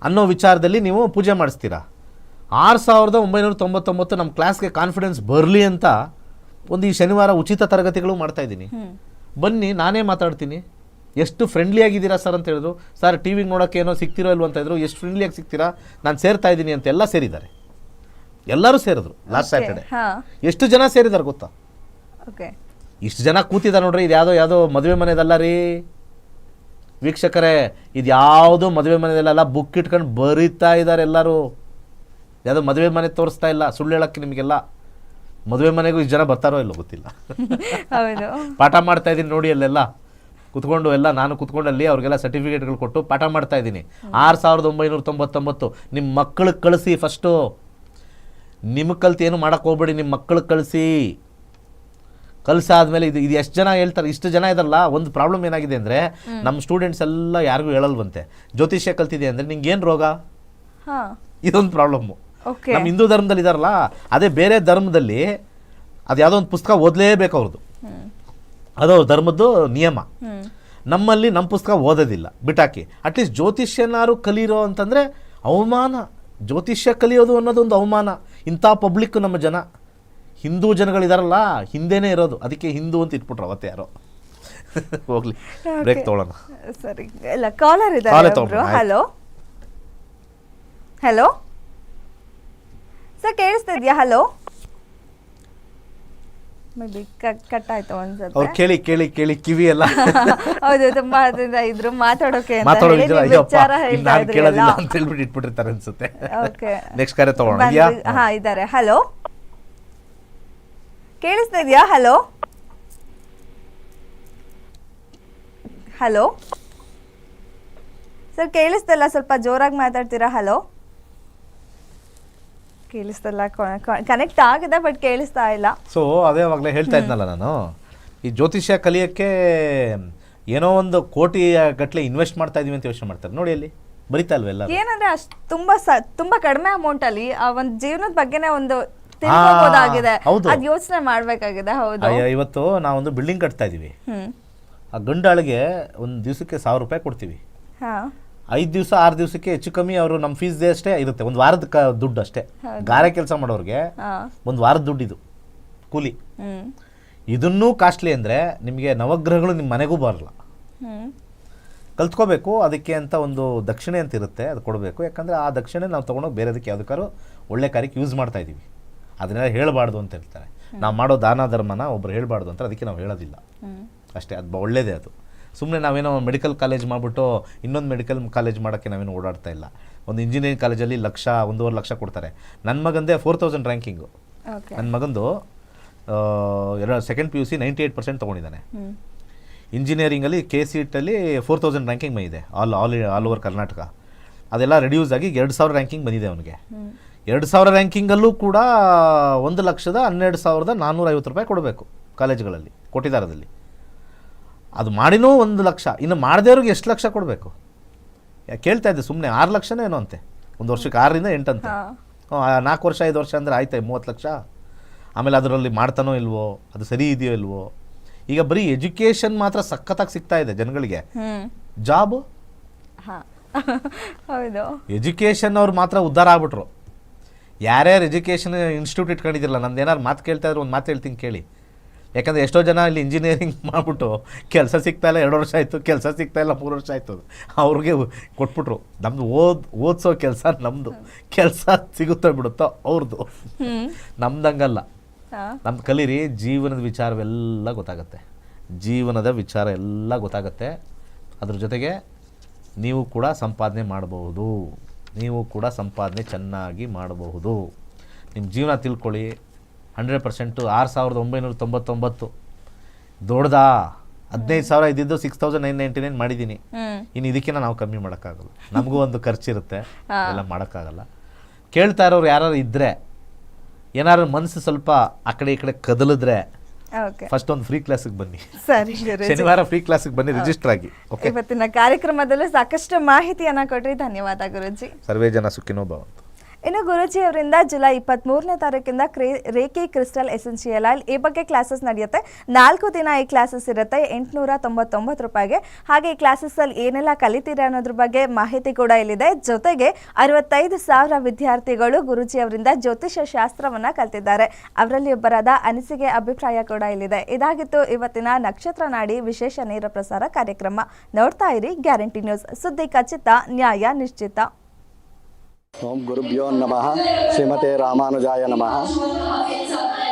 ಅನ್ನೋ ವಿಚಾರದಲ್ಲಿ ನೀವು ಪೂಜೆ ಮಾಡಿಸ್ತೀರಾ? ಆರು ಸಾವಿರದ ಒಂಬೈನೂರ ತೊಂಬತ್ತೊಂಬತ್ತು ನಮ್ಮ ಕ್ಲಾಸ್ಗೆ ಕಾನ್ಫಿಡೆನ್ಸ್ ಬರಲಿ ಅಂತ ಒಂದು ಈ ಶನಿವಾರ ಉಚಿತ ತರಗತಿಗಳು ಮಾಡ್ತಾ ಇದ್ದೀನಿ. ಬನ್ನಿ ನಾನೇ ಮಾತಾಡ್ತೀನಿ. ಎಷ್ಟು ಫ್ರೆಂಡ್ಲಿ ಆಗಿದ್ದೀರಾ ಸರ್ ಅಂತ ಹೇಳಿದ್ರು ಸರ್ ಟಿ ವಿಗೆ ನೋಡೋಕ್ಕೆ ಏನೋ ಸಿಗ್ತಿರೋ ಇಲ್ವ ಅಂತ ಇದ್ರು ಎಷ್ಟು ಫ್ರೆಂಡ್ಲಿಯಾಗಿ ಸಿಗ್ತೀರಾ? ನಾನು ಸೇರ್ತಾ ಇದ್ದೀನಿ ಅಂತ ಎಲ್ಲ ಸೇರಿದ್ದಾರೆ. ಎಲ್ಲರೂ ಸೇರಿದ್ರು ಲಾಸ್ಟ್ ಸ್ಯಾಟರ್ಡೆ ಎಷ್ಟು ಜನ ಸೇರಿದ್ದಾರೆ ಗೊತ್ತಾ? ಓಕೆ ಇಷ್ಟು ಜನ ಕೂತಿದ್ದಾರೆ ನೋಡ್ರಿ ಇದು ಯಾವುದೋ ಯಾವುದೋ ಮದುವೆ ಮನೆದಲ್ಲ ರೀ. ವೀಕ್ಷಕರೇ ಇದು ಯಾವುದೋ ಮದುವೆ ಮನೆಯಲ್ಲೆಲ್ಲ ಬುಕ್ ಇಟ್ಕೊಂಡು ಬರೀತಾ ಇದ್ದಾರೆ ಎಲ್ಲರೂ. ಯಾವುದೋ ಮದುವೆ ಮನೆ ತೋರಿಸ್ತಾ ಇಲ್ಲ ಸುಳ್ಳು ಹೇಳೋಕ್ಕೆ ನಿಮಗೆಲ್ಲ. ಮದುವೆ ಮನೆಗೂ ಇಷ್ಟು ಜನ ಬರ್ತಾರೋ ಇಲ್ಲೋ ಗೊತ್ತಿಲ್ಲ. ಪಾಠ ಮಾಡ್ತಾ ಇದ್ದೀನಿ ನೋಡಿ ಅಲ್ಲೆಲ್ಲ. ಕುತ್ಕೊಂಡು ಎಲ್ಲ ನಾನು ಕುತ್ಕೊಂಡು ಅಲ್ಲಿ ಅವ್ರಿಗೆಲ್ಲ ಸರ್ಟಿಫಿಕೇಟ್ಗಳು ಕೊಟ್ಟು ಪಾಠ ಮಾಡ್ತಾ ಇದ್ದೀನಿ. ಆರು ಸಾವಿರದ ಒಂಬೈನೂರ ತೊಂಬತ್ತೊಂಬತ್ತು ನಿಮ್ಮ ಮಕ್ಕಳಿಗೆ ಕಳಿಸಿ ಫಸ್ಟು ನಿಮಗೆ ಕಲ್ತು ಏನು ಮಾಡೋಕ್ಕೆ ಹೋಗ್ಬೇಡಿ ನಿಮ್ಮ ಮಕ್ಕಳಿಗೆ ಕಳಿಸಿ. ಕಲಿಸಾದ್ಮೇಲೆ ಇದು ಇದು ಎಷ್ಟು ಜನ ಹೇಳ್ತಾರೆ ಇಷ್ಟು ಜನ ಇದಲ್ಲ ಒಂದು ಪ್ರಾಬ್ಲಮ್ ಏನಾಗಿದೆ ಅಂದರೆ ನಮ್ಮ ಸ್ಟೂಡೆಂಟ್ಸ್ ಎಲ್ಲ ಯಾರಿಗೂ ಹೇಳಲ್ವಂತೆ. ಜ್ಯೋತಿಷ್ಯ ಕಲ್ತಿದೆ ಅಂದರೆ ನಿಂಗೆ ಏನು ರೋಗ? ಹಾ. ಇದೊಂದು ಪ್ರಾಬ್ಲಮ್ಮು ಓಕೆ ನಮ್ಮ ಹಿಂದೂ ಧರ್ಮದಲ್ಲಿ ಇದಾರಲ್ಲ ಅದೇ ಬೇರೆ ಧರ್ಮದಲ್ಲಿ ಅದು ಯಾವುದೋ ಒಂದು ಪುಸ್ತಕ ಓದಲೇಬೇಕು ಅವ್ರದ್ದು ಅದು ಅವ್ರ ಧರ್ಮದ್ದು ನಿಯಮ. ನಮ್ಮಲ್ಲಿ ನಮ್ಮ ಪುಸ್ತಕ ಓದೋದಿಲ್ಲ. ಬಿಟ್ಟಾಕಿ ಅಟ್ಲೀಸ್ಟ್ ಜ್ಯೋತಿಷ್ಯನಾರು ಕಲಿರೋ ಅಂತಂದರೆ ಅವಮಾನ. ಜ್ಯೋತಿಷ್ಯ ಕಲಿಯೋದು ಅನ್ನೋದೊಂದು ಅವಮಾನ. ಇಂಥ ಪಬ್ಲಿಕ್ ನಮ್ಮ ಜನ. ಹಿಂದೂ ಜನಗಳಿದಾರಲ್ಲ ಹಿಂದೆನೇ ಇರೋದು. ಅದಕ್ಕೆ ಹಿಂದೂ ಅಂತ ಇಟ್ಬಿಟ್ರು ಅವತ್ತೆ ಯಾರೋ. ಹೋಗ್ಲಿ ಬ್ರೇಕ್ ತಗೊಳ್ಳೋಣ ಸರಿ ಇಲ್ಲ ಕಾಲರ್ ಇದ್ದಾರೆ. ಹಲೋ ಹಲೋ ಸರ್ ಕೇಳಿಸ್ತಾ ಇದೆಯಾ? ಹಲೋ ಮೇ ಬಿ ಕಟ್ ಆಯ್ತು ಅವ್ರು ಒಂದ್ಸತಿ ಕೇಳಿ ಕೇಳಿ ಕೇಳಿ ಕಿವಿ ಎಲ್ಲ. ಹೌದು ತುಂಬಾ ಅದರಿಂದ ಇದ್ರು ಮಾತಾಡೋಕೆ ಅಂತ ಮಾತಾಡೋ ಹೇಳಿ ವಿಚಾರ ಹೇಳ್ತಾ ನಾನು ಇದ್ರಿ ಕೇಳೋದಿಲ್ಲ. ಅಂತ ಹೇಳ್ಬಿಟ್ಟು ಇಟ್ಬಿಟ್ಟಿರ್ತಾರೆ ಅನ್ಸುತ್ತೆ. ಓಕೆ ನೆಕ್ಸ್ಟ್ ಕರೆ ತಗೊಳ್ಳೋಣ ಯಾ? ಹಾ ಇದ್ದಾರೆ. ಹಲೋ ಕೇಳಿಸ್ತಾ ಇದೆಯಾ? ಹಲೋ ಹಲೋ ಸರ್ ಕೇಳಿಸ್ತಲ್ಲ ಸ್ವಲ್ಪ ಜೋರಾಗಿ ಮಾತಾಡ್ತೀರಾ? ಹಲೋ ಕೇಳಿಸ್ತಲ್ಲ ಕನೆಕ್ಟ್ ಆಗಿದೆ ಬಟ್ ಕೇಳಿಸ್ತಾ ಇಲ್ಲ. ಸೊ ಅದೇ ಅವಾಗಲೇ ಹೇಳ್ತಾ ಇದ್ನಲ್ಲ ನಾನು ಈ ಜ್ಯೋತಿಷ್ಯ ಕಲಿಯೋಕ್ಕೆ ಏನೋ ಒಂದು ಕೋಟಿ ಗಟ್ಟಲೆ ಇನ್ವೆಸ್ಟ್ ಮಾಡ್ತಾ ಇದೀವಿ ಅಂತ ಯೋಚನೆ ಮಾಡ್ತಾರೆ. ನೋಡಿ ಅಲ್ಲಿ ಬರಿತಾ ಅಲ್ವ ಎಲ್ಲ ಏನಂದ್ರೆ ಅಷ್ಟು ತುಂಬಾ ಸ- ತುಂಬಾ ಕಡಿಮೆ ಅಮೌಂಟ್ ಅಲ್ಲಿ ಆ ಒಂದು ಜೀವನದ ಬಗ್ಗೆನೇ ಒಂದು ತಿಳ್ಕೊಬೋದಾಗಿದೆ. ಹೌದು. ಅದ್ ಯೋಚನೆ ಮಾಡ್ಬೇಕಾಗಿದೆ ಹೌದು. ಅಯ್ಯ, ಇವತ್ತು ನಾವೊಂದು ಬಿಲ್ಡಿಂಗ್ ಕಟ್ತಾ ಇದೀವಿ. ಹ್ಮ್. ಆ ಗಂಡಾಳಿಗೆ ಒಂದು ದಿವಸಕ್ಕೆ ಸಾವಿರ ರೂಪಾಯಿ ಕೊಡ್ತೀವಿ. ಹಾ. ಐದು ದಿವಸ ಆರು ದಿವಸಕ್ಕೆ ಹೆಚ್ಚು ಕಮ್ಮಿ ಅವರು ನಮ್ಮ ಫೀಸ್ ಅಷ್ಟೇ ಇರುತ್ತೆ. ಒಂದು ವಾರದ ಕ ದುಡ್ಡು ಅಷ್ಟೇ. ಗಾರೆ ಕೆಲಸ ಮಾಡೋರಿಗೆ ಒಂದು ವಾರದ ದುಡ್ಡು ಇದು ಕೂಲಿ. ಇದನ್ನೂ ಕಾಸ್ಟ್ಲಿ ಅಂದರೆ ನಿಮಗೆ ನವಗ್ರಹಗಳು ನಿಮ್ಮ ಮನೆಗೂ ಬರಲ್ಲ. ಕಲ್ತ್ಕೋಬೇಕು ಅದಕ್ಕೆ ಅಂತ ಒಂದು ದಕ್ಷಿಣೆ ಅಂತ ಇರುತ್ತೆ ಅದು ಕೊಡಬೇಕು. ಯಾಕಂದರೆ ಆ ದಕ್ಷಿಣೆ ನಾವು ತೊಗೊಂಡೋಗಿ ಬೇರೆದಕ್ಕೆ ಯಾವುದಕ್ಕಾದ್ರು ಒಳ್ಳೆ ಕಾರ್ಯಕ್ಕೆ ಯೂಸ್ ಮಾಡ್ತಾ ಇದ್ದೀವಿ ಅದನ್ನೆಲ್ಲ ಹೇಳಬಾರ್ದು ಅಂತ ಹೇಳ್ತಾರೆ. ನಾವು ಮಾಡೋ ದಾನ ಧರ್ಮನ ಒಬ್ರು ಹೇಳಬಾರ್ದು ಅಂತ ಅದಕ್ಕೆ ನಾವು ಹೇಳೋದಿಲ್ಲ. ಅಷ್ಟೇ ಅದು ಒಳ್ಳೆಯದೇ ಒಳ್ಳೇದೇ ಅದು. ಸುಮ್ಮನೆ ನಾವೇನೋ ಮೆಡಿಕಲ್ ಕಾಲೇಜ್ ಮಾಡಿಬಿಟ್ಟು ಇನ್ನೊಂದು ಮೆಡಿಕಲ್ ಕಾಲೇಜ್ ಮಾಡೋಕ್ಕೆ ನಾವೇನು ಓಡಾಡ್ತಾ ಇಲ್ಲ. ಒಂದು ಇಂಜಿನಿಯರಿಂಗ್ ಕಾಲೇಜಲ್ಲಿ ಲಕ್ಷ ಒಂದೂವರೆ ಲಕ್ಷ ಕೊಡ್ತಾರೆ. ನನ್ನ ಮಗಂದೇ ಫೋರ್ ತೌಸಂಡ್ ರ್ಯಾಂಕಿಂಗು ನನ್ನ ಮಗಂದು ಎರಡು second P U C ninety eight percent ತೊಗೊಂಡಿದ್ದಾನೆ ಇಂಜಿನಿಯರಿಂಗಲ್ಲಿ ಕೆ ಸಿ ಇಟ್ಟಲ್ಲಿ ಫೋರ್ ತೌಸಂಡ್ ರ್ಯಾಂಕಿಂಗ್ ಬಂದಿದೆ all all all over Karnataka ಅದೆಲ್ಲ ರೆಡ್ಯೂಸ್ ಆಗಿ ಎರಡು ಸಾವಿರ ರ್ಯಾಂಕಿಂಗ್ ಬಂದಿದೆ ಅವನಿಗೆ. ಎರಡು ಸಾವಿರ ರ್ಯಾಂಕಿಂಗಲ್ಲೂ ಕೂಡ ಒಂದು ಲಕ್ಷದ ಹನ್ನೆರಡು ಸಾವಿರದ ನಾನ್ನೂರ ಐವತ್ತು ರೂಪಾಯಿ ಕೊಡಬೇಕು ಕಾಲೇಜುಗಳಲ್ಲಿ ಕೊಟ್ಟಿದ್ದಾರದಲ್ಲಿ ಅದು ಮಾಡಿನೂ ಒಂದು ಲಕ್ಷ. ಇನ್ನು ಮಾಡದೇವ್ರಿಗೆ ಎಷ್ಟು ಲಕ್ಷ ಕೊಡಬೇಕು? ಕೇಳ್ತಾ ಇದ್ದೆ ಸುಮ್ಮನೆ ಆರು ಲಕ್ಷನೇ ಏನೋ ಅಂತೆ. ಒಂದು ವರ್ಷಕ್ಕೆ ಆರರಿಂದ ಎಂಟಂತೆ. ನಾಲ್ಕು ವರ್ಷ ಐದು ವರ್ಷ ಅಂದರೆ ಆಯ್ತಾ ಮೂವತ್ತು ಲಕ್ಷ? ಆಮೇಲೆ ಅದರಲ್ಲಿ ಮಾಡ್ತಾನೋ ಇಲ್ವೋ? ಅದು ಸರಿ ಇದೆಯೋ ಇಲ್ವೋ? ಈಗ ಬರೀ ಎಜುಕೇಷನ್ ಮಾತ್ರ ಸಖತ್ತಾಗಿ ಸಿಗ್ತಾ ಇದೆ ಜನಗಳಿಗೆ. ಜಾಬ್? ಎಜುಕೇಷನ್ ಅವ್ರು ಮಾತ್ರ ಉದ್ಧಾರ ಆಗ್ಬಿಟ್ರು. ಯಾರ್ಯಾರು ಎಜುಕೇಷನ್ ಇನ್ಸ್ಟಿಟ್ಯೂಟ್ ಇಟ್ಕೊಂಡಿದ್ದಿರಲ್ಲ ನಂದು ಏನಾರು ಮಾತು ಕೇಳ್ತಾ ಇದ್ರೆ ಒಂದು ಮಾತು ಹೇಳ್ತೀನಿ ಕೇಳಿ. ಯಾಕಂದರೆ ಎಷ್ಟೋ ಜನ ಇಲ್ಲಿ ಇಂಜಿನಿಯರಿಂಗ್ ಮಾಡಿಬಿಟ್ಟು ಕೆಲಸ ಸಿಗ್ತಾ ಇಲ್ಲ ಎರಡು ವರ್ಷ ಆಯಿತು ಕೆಲಸ ಸಿಗ್ತಾ ಇಲ್ಲ ಮೂರು ವರ್ಷ ಆಯಿತು. ಅವ್ರಿಗೆ ಕೊಟ್ಬಿಟ್ರು. ನಮ್ಮದು ಓದ್ ಓದಿಸೋ ಕೆಲಸ ನಮ್ಮದು ಕೆಲಸ ಸಿಗುತ್ತೋ ಬಿಡುತ್ತೋ ಅವ್ರದ್ದು ನಮ್ದಂಗಲ್ಲ. ನಮ್ಮ ನಮ್ದು ಕಲೀರಿ ಜೀವನದ ವಿಚಾರವೆಲ್ಲ ಗೊತ್ತಾಗುತ್ತೆ. ಜೀವನದ ವಿಚಾರ ಎಲ್ಲ ಗೊತ್ತಾಗುತ್ತೆ. ಅದ್ರ ಜೊತೆಗೆ ನೀವು ಕೂಡ ಸಂಪಾದನೆ ಮಾಡಬಹುದು. ನೀವು ಕೂಡ ಸಂಪಾದನೆ ಚೆನ್ನಾಗಿ ಮಾಡಬಹುದು. ನಿಮ್ಮ ಜೀವನ ತಿಳ್ಕೊಳ್ಳಿ. ಹಂಡ್ರೆಡ್ ಪರ್ಸೆಂಟು ಆರು ಸಾವಿರದ ಒಂಬೈನೂರ ತೊಂಬತ್ತೊಂಬತ್ತು. ದೊಡ್ಡದಾ? ಹದಿನೈದು ಸಾವಿರ ಇದ್ದಿದ್ದು six thousand nine ninety nine ಮಾಡಿದ್ದೀನಿ ಇನ್ನು ಇದಕ್ಕಿಂತ ನಾವು ಕಮ್ಮಿ ಮಾಡೋಕ್ಕಾಗಲ್ಲ. ನಮಗೂ ಒಂದು ಖರ್ಚಿರುತ್ತೆ. ಎಲ್ಲ ಮಾಡೋಕ್ಕಾಗಲ್ಲ. ಕೇಳ್ತಾ ಇರೋರು ಯಾರು ಇದ್ದರೆ ಏನಾದ್ರು ಮನಸ್ಸು ಸ್ವಲ್ಪ ಆ ಕಡೆ ಈ ಕಡೆ ಕದಲಿದ್ರೆ ಫಸ್ಟ್ ಒಂದು ಫ್ರೀ ಕ್ಲಾಸಿಗೆ ಬನ್ನಿ. ಸರಿ ಶನಿವಾರ ಫ್ರೀ ಕ್ಲಾಸಿಗೆ ಬನ್ನಿ ರಿಜಿಸ್ಟರ್ ಆಗಿ ಓಕೆ ಇವತ್ತಿನ ಕಾರ್ಯಕ್ರಮದಲ್ಲಿ ಸಾಕಷ್ಟು ಮಾಹಿತಿಯನ್ನು ಕೊಟ್ರಿ ಧನ್ಯವಾದ ಗುರುಜಿ. ಸರ್ವೇ ಜನ ಸುಖಿನೋ ಭವಂತು. ಇನ್ನು ಗುರುಜಿ ಅವರಿಂದ ಜುಲೈ ಇಪ್ಪತ್ತ್ ಮೂರನೇ ತಾರೀಕಿಂದ ರೇಖಿ ಕ್ರಿಸ್ಟಲ್ ಎಸೆನ್ಷಿಯಲ್ ಆಯಿಲ್ ಈ ಬಗ್ಗೆ ಕ್ಲಾಸಸ್ ನಡೆಯುತ್ತೆ. ನಾಲ್ಕು ದಿನ ಈ ಕ್ಲಾಸಸ್ ಇರುತ್ತೆ. ಎಂಟುನೂರ ತೊಂಬತ್ತೊಂಬತ್ತು ರೂಪಾಯಿಗೆ. ಹಾಗೆ ಈ ಕ್ಲಾಸಸ್ಸಲ್ಲಿ ಏನೆಲ್ಲ ಕಲಿತೀರಿ ಅನ್ನೋದ್ರ ಬಗ್ಗೆ ಮಾಹಿತಿ ಕೂಡ ಇಲ್ಲಿದೆ. ಜೊತೆಗೆ ಅರವತ್ತೈದು ಸಾವಿರ ವಿದ್ಯಾರ್ಥಿಗಳು ಗುರುಜಿ ಅವರಿಂದ ಜ್ಯೋತಿಷ ಶಾಸ್ತ್ರವನ್ನು ಕಲ್ತಿದ್ದಾರೆ. ಅವರಲ್ಲಿ ಒಬ್ಬರಾದ ಅನಿಸಿಕೆ ಅಭಿಪ್ರಾಯ ಕೂಡ ಇಲ್ಲಿದೆ. ಇದಾಗಿತ್ತು ಇವತ್ತಿನ ನಕ್ಷತ್ರ ನಾಡಿ ವಿಶೇಷ ನೇರ ಪ್ರಸಾರ ಕಾರ್ಯಕ್ರಮ. ನೋಡ್ತಾ ಇರಿ ಗ್ಯಾರಂಟಿ ನ್ಯೂಸ್. ಸುದ್ದಿ ಖಚಿತ, ನ್ಯಾಯ ನಿಶ್ಚಿತ. ಓಂ ಗುರುಭ್ಯೋ ನಮಃ. ಶ್ರೀಮತೆ ರಾಮಾನುಜಾಯ ನಮಃ.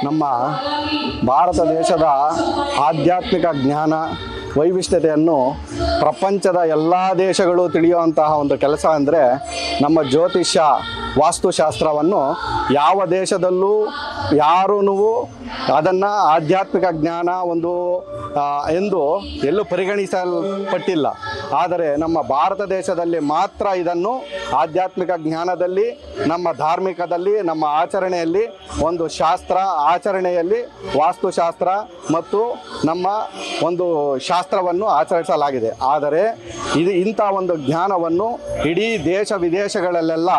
ನಮ್ಮ ಭಾರತ ದೇಶದ ಆಧ್ಯಾತ್ಮಿಕ ಜ್ಞಾನ ವೈವಿಷ್ಟ್ಯತೆಯನ್ನು ಪ್ರಪಂಚದ ಎಲ್ಲ ದೇಶಗಳು ತಿಳಿಯುವಂತಹ ಒಂದು ಕೆಲಸ ಅಂದರೆ ನಮ್ಮ ಜ್ಯೋತಿಷ್ಯ ವಾಸ್ತುಶಾಸ್ತ್ರವನ್ನು ಯಾವ ದೇಶದಲ್ಲೂ ಯಾರೂ ಅದನ್ನು ಆಧ್ಯಾತ್ಮಿಕ ಜ್ಞಾನ ಒಂದು ಎಂದು ಎಲ್ಲೂ ಪರಿಗಣಿಸಲ್ಪಟ್ಟಿಲ್ಲ. ಆದರೆ ನಮ್ಮ ಭಾರತ ದೇಶದಲ್ಲಿ ಮಾತ್ರ ಇದನ್ನು ಆಧ್ಯಾತ್ಮಿಕ ಜ್ಞಾನದಲ್ಲಿ, ನಮ್ಮ ಧಾರ್ಮಿಕದಲ್ಲಿ, ನಮ್ಮ ಆಚರಣೆಯಲ್ಲಿ, ಒಂದು ಶಾಸ್ತ್ರ ಆಚರಣೆಯಲ್ಲಿ, ವಾಸ್ತುಶಾಸ್ತ್ರ ಮತ್ತು ನಮ್ಮ ಒಂದು ಶಾಸ್ತ್ರವನ್ನು ಆಚರಿಸಲಾಗಿದೆ. ಆದರೆ ಇದು ಇಂಥ ಒಂದು ಜ್ಞಾನವನ್ನು ಇಡೀ ದೇಶ ವಿದೇಶಗಳಲ್ಲೆಲ್ಲ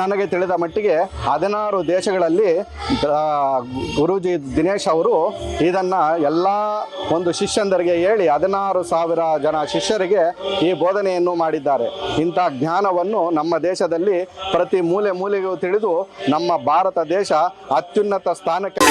ನನಗೆ ತಿಳಿದ ಮಟ್ಟಿಗೆ ಹದಿನಾರು ದೇಶಗಳಲ್ಲಿ ಗುರುಜಿ ದಿನೇಶ್ ಅವರು ಇದನ್ನು ಎಲ್ಲ ಒಂದು ಶಿಷ್ಯಂದರಿಗೆ ಹೇಳಿ ಹದಿನಾರು ಸಾವಿರ ಜನ ಶಿಷ್ಯರಿಗೆ ಈ ಬೋಧನೆಯನ್ನು ಮಾಡಿದ್ದಾರೆ. ಇಂಥ ಜ್ಞಾನವನ್ನು ನಮ್ಮ ದೇಶದಲ್ಲಿ ಪ್ರತಿ ಮೂಲೆ ಮೂಲೆಗೂ ತಿಳಿದು ನಮ್ಮ ಭಾರತ ದೇಶ ಅತ್ಯುನ್ನತ ಸ್ಥಾನಕ್ಕೆ